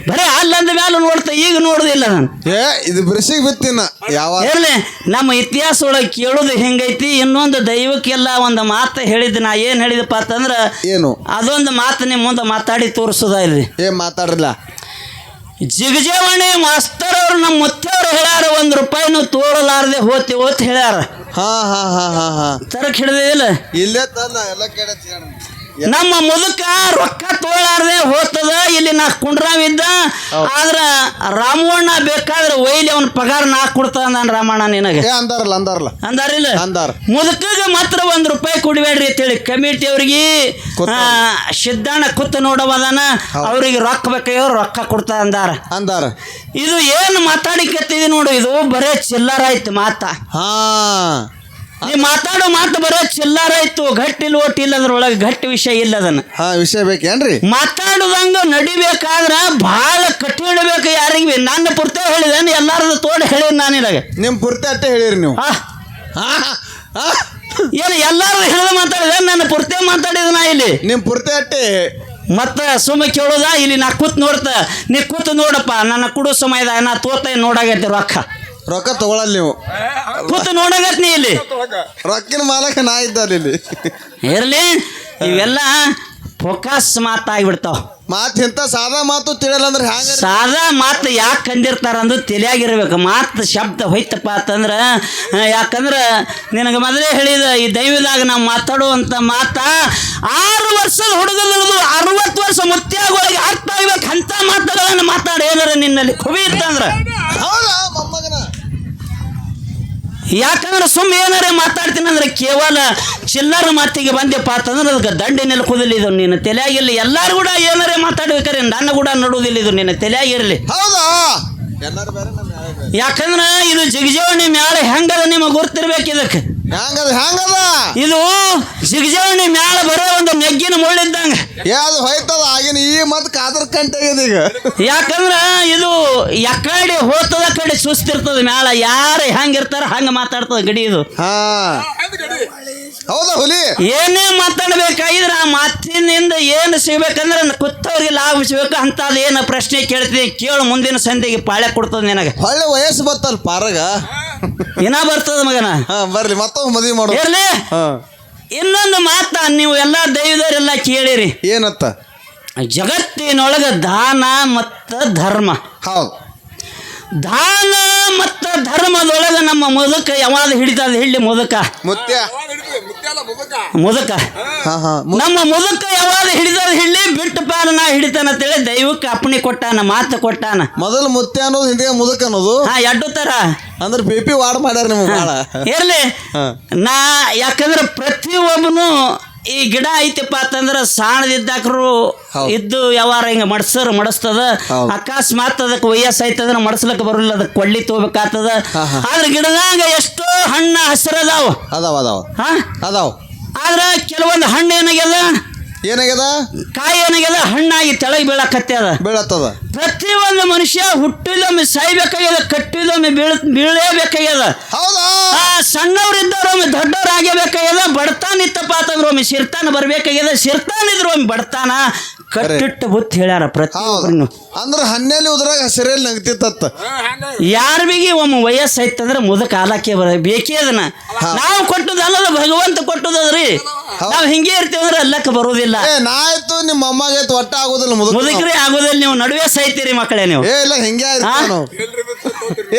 ಬರೇ ಅಲ್ಲಂದ ಮೇಲೆ ನೋಡ್ತಾ ಈಗ ನೋಡುದಿಲ್ಲ ನಾನು. ಏ ಇದು ಬಿರ್ಸಿಗೆ ಬಿತ್ತಿನ ಯಾವ ಇರ್ಲಿ ನಮ್ಮ ಇತಿಹಾಸ ಒಳಗೆ ಕೇಳೋದು ಹೆಂಗೈತಿ ಇನ್ನೊಂದು ದೈವಕ್ಕೆಲ್ಲ ಒಂದು ಮಾತು ಹೇಳಿದ್ದು ನಾ ಏನು ಹೇಳಿದಪ್ಪ ಅಂತಂದ್ರೆ ಏನು? ಅದೊಂದು ಮಾತು ನಿಮ್ಮ ಮುಂದೆ ಮಾತಾಡಿ ತೋರಿಸೋದ ಇಲ್ಲಿ ಏ ಮಾತಾಡಲ್ಲ ಜಿಗಜೇವಣಿ ಮಾಸ್ತರ್ ಅವ್ರು ನಮ್ಮ ಮುತ್ತವ್ರು ಹೇಳ್ಯಾರ ಒಂದು ರೂಪಾಯಿನೂ ತೋರಲಾರದೆ ಹೋತಿ ಹೋತ್ ಹೇಳ್ಯಾರ. ಹಾ ಹಾ ಹಾ ಹಾ ಹಾ. ತರಕ್ ಹಿಡಿದಿಲ್ಲ ಇಲ್ಲೇ? ತಂದ ಎಲ್ಲ ಕಡೆ ನಮ್ಮ ಮುದುಕ ರೊಕ್ಕ ತೋಳಾರ್ದೆ ಹೋಗ್ತದ ಇಲ್ಲಿ ನಾ ಕುಂಡ್ರಾವಿದ್ದ ಆದ್ರ ರಾಮಣ್ಣ ಬೇಕಾದ್ರೆ ಒಯ್ಲಿ ಅವನ ಪಗಾರ ನಾ ಕೊಡ್ತಾನ ನಾನು ರಾಮಣ್ಣ ನಿನಗೆ. ಏ ಅಂದಾರಲ್ಲ ಅಂದಾರಲ್ಲ. ಅಂದಾರಿಲ್ಲ? ಅಂದಾರ. ಮುದುಕಗ ಮಾತ್ರ ಒಂದ್ ರೂಪಾಯಿ ಕೊಡಬೇಡ್ರಿ ಅಂತೇಳಿ ಕಮಿಟಿ ಅವ್ರಿಗೆ ಕೂತು. ಸಿದ್ಧಾಣ ಕುತ್ತ ನೋಡವದಾನ ಅವ್ರಿಗೆ ರೊಕ್ಕ ಬೇಕಾಗ್ಯವ ರೊಕ್ಕ ಕೊಡ್ತಾ ಅಂದಾರ. ಅಂದಾರ. ಇದು ಏನು ಮಾತಾಡಿಕತ್ತಿದಿ ನೋಡು ಇದು ಬರೇ ಚಿಲ್ಲರ ಆಯ್ತು ಮಾತಾ. ಹಾ. ನೀ ಮಾತಾಡೋ ಮಾತು ಬರೋ ಚಿಲ್ಲಾರ ಇತ್ತು ಗಟ್ಟಿ ಒಟ್ಟು ಇಲ್ಲ ಅದ್ರೊಳಗೆ ಗಟ್ಟಿ ವಿಷಯ ಇಲ್ಲ ಅದನ್ನ. ಹಾ ವಿಷಯ ಬೇಕೇನ್ರಿ ಮಾತಾಡುದಂಗ ನಡಿಬೇಕಾದ್ರ ಬಹಳ ಕಟ್ಟಿಡಬೇಕು ಬೇಕು ಯಾರಿಗೆ ನನ್ನ ಪುರ್ತ ಹೇಳಿದೇನು ಎಲ್ಲಾರದು ತೋಡ ಹೇಳಿ ನಾನು ಇದಾಗ ನಿಮ್ ಪುರ್ತೆ ಅಟ್ಟೆ ಹೇಳಿರಿ ನೀವು. ಆ, ಹಾ ಹಾ ಏನು ಎಲ್ಲಾರು ಹೇಳಿದ ಮಾತಾಡಿದೆ ನನ್ನ ಪುರ್ತೆ ಮಾತಾಡಿದ ನಾ ಇಲ್ಲಿ. ನಿಮ್ ಪುರ್ತೆ ಅಟ್ಟೆ. ಮತ್ತ ಸುಮ್ಮ ಕೇಳೋದ ಇಲ್ಲಿ ನಾ ಕೂತ್ ನೋಡ್ತ ನೀ ಕೂತ್ ನೋಡಪ್ಪ ನನ್ನ ಕುಡು ಸಮಯದ ನಾ ತೋತ ನೋಡಾಗೈತಿ ರೊಕ್ಕ. ರೊಕ್ಕ ತಗೊಳಲ್ಲ ನೀವು. ನೀ ಇಲ್ಲಿ. ರೊಕ್ಕಿನ ಮಾಲಕ ನಾ ಇದ್ದಾರೆ ಇಲ್ಲಿ. ಇರ್ಲಿ ಇವೆಲ್ಲ ಫೋಕಸ್ ಮಾತಾಗ್ಬಿಡ್ತಾವ. ಮಾತು ಇಂಥ ಸಾದಾ ಮಾತು ತಿಳಿಯಲ್ಲ ಅಂದ್ರೆ ಹ್ಯಾಂಗ ಸಾದಾ ಮಾತು ಯಾಕೆ ಕಂದಿರ್ತಾರ ಅಂದ್ರೆ ತಿಳಿಯಾಗಿರ್ಬೇಕು. ಮಾತು ಶಬ್ದ ಹೋಯ್ತಪ್ಪ ಅಂತಂದ್ರೆ ಯಾಕಂದ್ರೆ ನಿನಗೆ ಮೊದಲೇ ಹೇಳಿದ ಈ ದೈವದಾಗ ನಾವು ಮಾತಾಡುವಂಥ ಮಾತ ಆರು ವರ್ಷದ ಹುಡುಗದು ಅರವತ್ತು ವರ್ಷ ಮುತ್ಯಾಗೊಳಗೆ ಅರ್ಥ ಆಗ್ಬೇಕು. ಅಂತ ಮಾತುಗಳನ್ನು ಮಾತಾಡ ಏನಾರ ನಿನ್ನಲ್ಲಿ. ಕುಬಿ ಇತ್ತಂದ್ರೆ. ಹೌದಾ ಮೊಮ್ಮಗನ? ಯಾಕಂದ್ರೆ ಸುಮ್ಮನೆ ಏನಾರ ಮಾತಾಡ್ತೀನಿ ಅಂದ್ರೆ ಕೇವಲ ಚಿಲ್ಲರ ಮಾತಿಗೆ ಬಂದೆಪ್ಪ ಅಂತಂದ್ರೆ ಅದಕ್ಕೆ ದಂಡೆ ನಿಲ್ಕೋದಿಲ್ಲ ಇದು ನಿನ್ನ ತಲೆಯಾಗಿಲ್ಲ ಎಲ್ಲಾರು ಕೂಡ ಏನಾರೇ ಮಾತಾಡ್ಬೇಕಾರೆ ನನ್ನ ಕೂಡ ನಡುವುದಿಲ್ಲ ಇದು ನಿನ್ನ ತಲೆಯಾಗಿರಲಿ. ಹೌದಾ? ಯಾಕಂದ್ರೆ ಇದು ಜಿಗಜವಣಿ ಮ್ಯಾಲೆ ಹೆಂಗದ ನಿಮಗೆ ಗೊತ್ತಿರ್ಬೇಕು ಇದಕ್ಕೆ? ಹೆಂಗದ ಹೆಂಗದ ಇದು ಜಿಗಜವಣಿ ಮ್ಯಾಲ ಬರೋ ಒಂದು ನೆಗ್ಗಿನ ಮುಳ್ಳಿದ್ದಂಗ ಯಾವ್ದು ಹೋಯ್ತದ ಆಗಿನ ಈ ಮತ್ ಕಾದ್ರ ಕಂಟೆ ಈಗ. ಯಾಕಂದ್ರ ಇದು ಯಕಡೆ ಹೋಗ್ತದ ಕಡೆ ಸುಸ್ತಿರ್ತದ ಮ್ಯಾಲ. ಯಾರು ಹೆಂಗಿರ್ತಾರ ಹಂಗ ಮಾತಾಡ್ತದ ಗಡಿ ಇದು. ಹಾ. ಹೌದಾ ಹುಲಿ? ಏನೇ ಮಾತಾಡ್ಬೇಕಾಗಿದ್ರೆ ಆ ಮಾತಿನಿಂದ ಏನು ಸಿಗ್ಬೇಕಂದ್ರೆ ಕುತ್ತವ್ರಿಗೆ ಲಾಭ ಸಿಗ್ಬೇಕು ಅಂತ ಏನು ಪ್ರಶ್ನೆ ಕೇಳ್ತೀನಿ ಕೇಳು ಮುಂದಿನ ಸಂಧಿಗೆ ಪಾಳೆ ಕೊಡ್ತದ ನಿನಗೆ. ಒಳ್ಳೆ ವಯಸ್ಸು ಬತ್ತಲ್ ಪಾರಗ. ಇನ್ನ ಬರ್ತದ ಮಗನ? ಹಾ ಬರ್ಲಿ ಮತ್ತೊಮ್ಮೆ ಮದುವೆ ಮಾಡು ಇರ್ಲಿ. ಹಾ. ಇನ್ನೊಂದು ಮಾತ ನೀವು ಎಲ್ಲ ದೈವದವರೆಲ್ಲ ಕೇಳಿರಿ. ಏನತ್ತ? ಜಗತ್ತಿನೊಳಗ ದಾನ ಮತ್ತು ಧರ್ಮ. ಹೌದು. ದಾನ ಮತ್ತು ಧರ್ಮದೊಳಗೆ ನಮ್ಮ ಮುದುಕ ಯಾವಾಗ ಹಿಡಿತದ ಹೇಳಿ ಮುದುಕ? ಮುತ್ಯ. ಮುದುಕ? ಹಾ. ಹಾ ಮು- ನಮ್ಮ ಮುದುಕ ಯಾವಾಗ ಹಿಡಿದದ ಹೇಳಿ ಬಿಟ್ಟು ಪಾರ ನಾ ಹಿಡಿತಾನ ಅಂತೇಳಿ ದೈವಕ್ಕೆ ಅಪ್ಪಣೆ ಕೊಟ್ಟಾನ ಮಾತು ಕೊಟ್ಟಾನ. ಮೊದಲು ಮುತ್ಯ ಅನ್ನೋದು ಹಿಂದೆ ಮುದುಕ ಅನ್ನೋದು? ಹಾ ಎಡ್ಡು ತರ. ಅಂದ್ರೆ ಬಿ ಪಿ ವಾಡ್ ಮಾಡ್ಯಾರ ನಿಮ್ಗೆ ಭಾಳ ಇರ್ಲಿ. ನಾ ಯಾಕಂದ್ರೆ ಪ್ರತಿಯೊಬ್ಬನು ಈ ಗಿಡ ಐತಿಪ್ಪ ಅಂತಂದ್ರ ಸಾಣದಿದ್ದಾಕರು ಇದ್ದು ಯಾವಾರ ಹಿಂಗ ಮಡ್ಸರ್ ಮಡಸ್ತದ. ಅಕಸ್ಮಾತ್ ಅದಕ್ಕೆ ವಯಸ್ಸು ಆಯ್ತಂದ್ರೆ ಮಡಸ್ಲಕ್ ಬರಲ್ಲ ಅದಕ್ಕೆ ಕೊಳ್ಳಿ ತಗೋಬೇಕಾಗ್ತದ. ಆದ್ರೆ ಗಿಡದಾಗ ಎಷ್ಟೋ ಹಣ್ಣು ಹಸಿರದಾವ. ಅದಾವ ಅದಾವ. ಹಾ? ಅದಾವ. ಆದ್ರೆ ಕೆಲವೊಂದು ಹಣ್ಣು ಏನಾಗ್ಯದ? ಏನಾಗ್ಯದ? ಕಾಯಿ ಏನಾಗ್ಯದ? ಹಣ್ಣಾಗಿ ತೆಳಗೆ ಅದ ಬೀಳತ್ತದ. ಪ್ರತಿಯೊಂದು ಮನುಷ್ಯ ಹುಟ್ಟಿದೊಮ್ಮೆ ಸಾಯ್ಬೇಕಾಗ್ಯದ ಕಟ್ಟಿದೊಮ್ಮೆ ಬೀಳ್ ಬೀಳಲೇಬೇಕಾಗ್ಯದ. ಹೌದಾ? ಆ ಸಣ್ಣವ್ರಿದ್ದವ್ರು ಒಮ್ಮೆ ದೊಡ್ಡವ್ರು ಆಗಬೇಕಾಗ್ಯದ ಬಡತಾನ ಇತ್ತಪ್ಪ ಅಂತಂದ್ರೆ ಒಮ್ಮೆ ಸಿರ್ತಾನ ಬರ್ಬೇಕಾಗ್ಯದ ಸಿರ್ತಾನ ಇದ್ರು ಒಮ್ಮೆ ಬಡತಾನ ಕಟ್ಟಿಟ್ಟು ಬುತ್ತಿ ಹೇಳ್ಯಾರ ಪ್ರತಿಯೊಬ್ಬರನ್ನು. ಅಂದ್ರೆ ಹನ್ನೆಲ್ಲಿ ಉದ್ರಾಗ ಹಸಿರಲ್ಲಿ ನಗ್ತಿತ್ತ ಯಾರ ಬಿಗಿ ಒಮ್ಮೆ ವಯಸ್ಸು ಐತಂದ್ರೆ ಮುದಕ ಆಲಕ್ಕೆ ಬರ ಬೇಕೇ ಅದನ್ನ. ನಾವು ಕೊಟ್ಟದಲ್ಲದ ಭಗವಂತ ಕೊಟ್ಟದದ್ರಿ ನಾವು ಹಿಂಗೆ ಇರ್ತೀವಿ ಅಂದ್ರೆ ಅಲ್ಲಕ್ಕೆ ಬರೋದಿಲ್ಲ. ಏ ನಾ ಆಯ್ತು ನಿಮ್ಮ ಅಮ್ಮಗೆ ಒಟ್ಟ ಆಗೋದಿಲ್ಲ ಮುದುಕ. ಮುದುಕರೇ ಆಗೋದಿಲ್ಲ ನೀವು ನಡುವೆ ಸಾಯ್ತೀರಿ ಮಕ್ಕಳೇ ನೀವು? ಏ ಇಲ್ಲ ಹಿಂಗೆ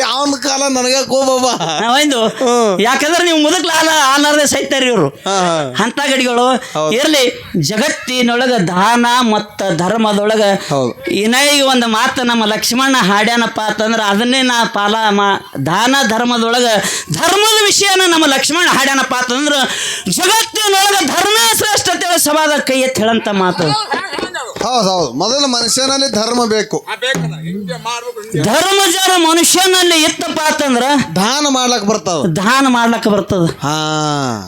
ಅವನ ಕಾಲ ನನಗೆ ಕೋಬಾಬ ನಾವೊಂದು. ಯಾಕಂದ್ರೆ ನೀವು ಮುದಕ್ ಲಾಲ ಆಲಾರ್ದೆ ಸೈತಾರಿ ಇವರು. ಹಾ ಹಾ. ಅಂತ ಗಡಿಗಳು. ಇರ್ಲಿ ಜಗತ್ತಿನೊಳಗ ದಾನ ಮತ್ತ ಧರ್ಮದೊಳಗ ಹೌದು. ಇನ್ನಾಗಿ ಒಂದು ಮಾತು ನಮ್ಮ ಲಕ್ಷ್ಮಣ ಹಾಡ್ಯಾನಪ್ಪ ಅಂತಂದ್ರೆ ಅದನ್ನೇ ನಾ ಪಾಲ ಮಾ ದಾನ ಧರ್ಮದೊಳಗ ಧರ್ಮದ ವಿಷಯನ ನಮ್ಮ ಲಕ್ಷ್ಮಣ ಹಾಡ್ಯಾನಪ್ಪ ಅಂತಂದ್ರೆ ಜಗತ್ತಿನೊಳಗ ಧರ್ಮ ಶ್ರೇಷ್ಠತೆ ಸವಾದ ಕೈ ಎತ್ತಿ ಹೇಳಂತ ಮಾತು. ಹೌದು ಹೌದು. ಮೊದಲು ಮನುಷ್ಯನಲ್ಲಿ ಧರ್ಮ ಬೇಕು. ಧರ್ಮ ಜನ ಮನುಷ್ಯನಲ್ಲಿ ಇತ್ತಪ್ಪ ಅಂತಂದ್ರ ದಾನ ಮಾಡ್ಲಕ್ ಬರ್ತದ. ದಾನ ಮಾಡ್ಲಕ್ ಬರ್ತದ. ಹಾ.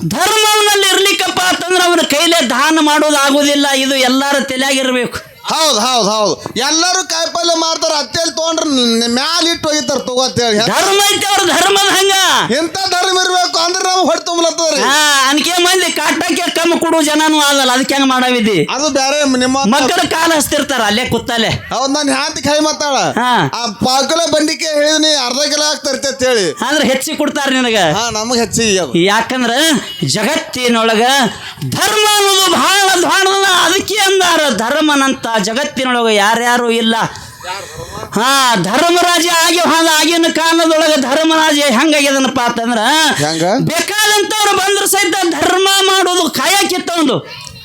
ಧರ್ಮವನಲ್ಲಿ ಇರ್ಲಿಕ್ಕಪ್ಪ ಅಂತಂದ್ರ ಅವನ ಕೈಲೇ ದಾನ ಮಾಡೋದು ಆಗೋದಿಲ್ಲ ಇದು ಎಲ್ಲರ ತಲೆಯಾಗಿರ್ಬೇಕು. ಹೌದು ಹೌದು ಹೌದು. ಎಲ್ಲರೂ ಕಾಯಿಪಲ್ಯ ಮಾಡ್ತಾರ ಅತ್ತೆಲ್ ತೊಗೊಂಡ್ರ ಮ್ಯಾಲ ಇಟ್ಟು ಹೋಗಿತಾರ ತಗೋತೇಳಿ ಧರ್ಮ ಐತೆ ಅವ್ರ ಧರ್ಮದ ಹಂಗ. ಎಂತ ಧರ್ಮ ಇರ್ಬೇಕು ಅಂದ್ರೆ ನಾವು ಹೊಟ್ಟೆ ತುಂಬಲತ್ತದ್ರಿ. ಅನ್ಕೆ ಮಂದಿ ಕಾಟಕ್ಕೆ ಕಮ್ಮಿ ಕೊಡುವ ಜನನು ಆಗಲ್ಲ ಅದಕ್ಕೆ ಹೆಂಗ್ ಮಾಡವಿದ್ದಿ ಅದು ಬೇರೆ ನಿಮ್ಮ ಮಕ್ಕಳ ಕಾಲ ಹಸ್ತಿರ್ತಾರ ಅಲ್ಲೇ ಕುತ್ತಲೆ ಹೌದ್ ನಾನು ಹ್ಯಾಂತಿ ಕೈ ಮಾತಾಳ. ಆ ಪಾಕುಲ ಬಂಡಿಕೆ ಹೇಳಿದ್ನಿ ಅರ್ಧ ಕಿಲೋ ಆಗ್ತಿರ್ತೈತೆ ಹೇಳಿ. ಅಂದ್ರೆ ಹೆಚ್ಚಿ ಕೊಡ್ತಾರ ನಿನಗ? ಹಾ ನಮಗ್ ಹೆಚ್ಚಿಗೆ ಯಾಕಂದ್ರ ಜಗತ್ತಿನೊಳಗ ಧರ್ಮ ಅನ್ನೋದು ಬಹಳ ದ್ವಾಣದ ಅದಕ್ಕೆ ಅಂದಾರ ಧರ್ಮನಂತ ಜಗತ್ತಿನೊಳಗ ಯಾರ್ಯಾರು ಇಲ್ಲ. ಹಾ ಧರ್ಮರಾಜ ಆಗಿ ಹೋದ ಆಗಿನ ಕಾಲದೊಳಗೆ ಧರ್ಮರಾಜ ಹೆಂಗಾಗ್ಯದನಪ್ಪ ಅಂತಂದ್ರ? ಬೇಕಾದಂತವ್ರು ಬಂದ್ರು ಸಹಿತ ಧರ್ಮ ಮಾಡೋದು ಕಾಯಕ್ಕಿತ್ತವನು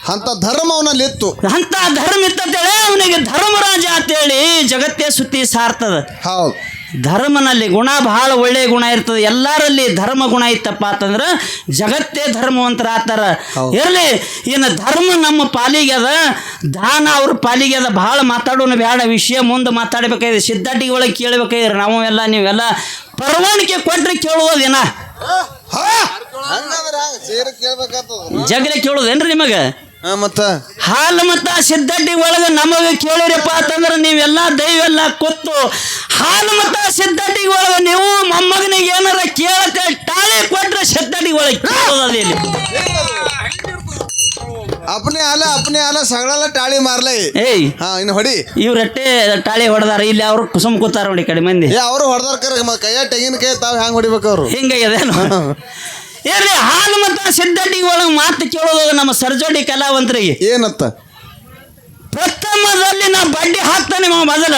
ಅಂತ ಧರ್ಮ ಅವನಲ್ಲಿ ಇತ್ತು. ಅಂತ ಧರ್ಮ ಇತ್ತಂತೇಳಿ ಅವನಿಗೆ ಧರ್ಮರಾಜ ಅಂತೇಳಿ ಜಗತ್ತೇ ಸುತ್ತಿ ಸಾರ್ತದ. ಹೌದು. ಧರ್ಮನಲ್ಲಿ ಗುಣ ಬಹಳ ಒಳ್ಳೆಯ ಗುಣ ಇರ್ತದೆ. ಎಲ್ಲರಲ್ಲಿ ಧರ್ಮ ಗುಣ ಇತ್ತಪ್ಪ ಅಂತಂದ್ರೆ ಜಗತ್ತೇ ಧರ್ಮವಂತರ ಆತಾರ. ಇರಲಿ ಇನ್ನು ಧರ್ಮ ನಮ್ಮ ಪಾಲಿಗೆ ಅದ. ದಾನ ಅವ್ರ ಪಾಲಿಗೆ ಅದ. ಭಾಳ ಮಾತಾಡೋಣ ಬೇಡ. ವಿಷಯ ಮುಂದೆ ಮಾತಾಡಬೇಕಾಗಿದೆ. ಸಿದ್ಧಾಟಿಗೆ ಒಳಗೆ ಕೇಳಬೇಕಾಗಿದ್ರೆ ನಾವು ಎಲ್ಲ ನೀವೆಲ್ಲ ಪರವಾನಿಗೆ ಕೊಟ್ಟರೆ ಕೇಳುವುದೇನ? ಹಾ ಹಂಗಂದ್ರ ಹಂಗ ಸೇರಿ ಕೇಳ್ಬೇಕಾಗ್ತದ. ಜಗಲೆ ಕೇಳೋದೇನ್ರಿ ನಿಮಗೆ? ಹಾ ಮತ್ತ? ಹಾಲು ಮತ್ತ ನಮಗ ಒಳಗೆ ನಮಗೆ ಕೇಳಿರಪ್ಪ ಅಂತಂದ್ರೆ ನೀವೆಲ್ಲ ದೈವೆಲ್ಲ ಕೊತ್ತು ಹಾಲು ಮತ್ತ ಸಿದ್ದಡ್ಡಿ ಒಳಗೆ ನೀವು ಮೊಮ್ಮಗನಿಗೆ ಏನಾರ ಕೇಳಕ ಟಾಳಿ ಕೊಟ್ರೆ ಸಿದ್ದಡ್ಡಿ ಒಳಗೆ ಅಪ್ನೇ ಅಪ್ನೆ ಅಲ್ಲ ಅಪ್ನೆ ಅಲ್ಲ ಸಗಳೆಲ್ಲ ಟಾಳಿ ಮಾರ್ಲೈ. ಏಯ್ ಹಾ ಇನ್ನು ಹೊಡಿ. ಇವ್ರಟ್ಟೆ ಟಾಳಿ ಹೊಡೆದಾರ ಇಲ್ಲಿ ಅವ್ರು ಕುಸುಮ್ ಕೂತಾರ ನೋಡಿ ಕಡಿಮೆ ಕಡೆ ಮಂದಿ. ಏ ಅವರು ಹೊಡೆದಾರ ಕರೆ ಕೈಯ ಕೈ ತಾವ್ ಹೆಂಗ್ ಹೊಡಿಬೇಕು ಅವ್ರು? ಹಿಂಗಾಗ್ಯದೇನು ಇರ್ಲಿ ಹಾಲು ಮತ ಸಿದ್ಧಡ್ಡಿ ಒಳಗೆ ಮಾತು ಕೇಳೋದು ನಮ್ಮ ಸರ್ಜೋಡಿ ಕಲಾವಂತರಿಗೆ. ಏನತ್ತ? ಪ್ರಥಮದಲ್ಲಿ ನಾ ಬಡ್ಡಿ ಹಾಕ್ತಾನೆ ಮಾವ ಮೊದಲ.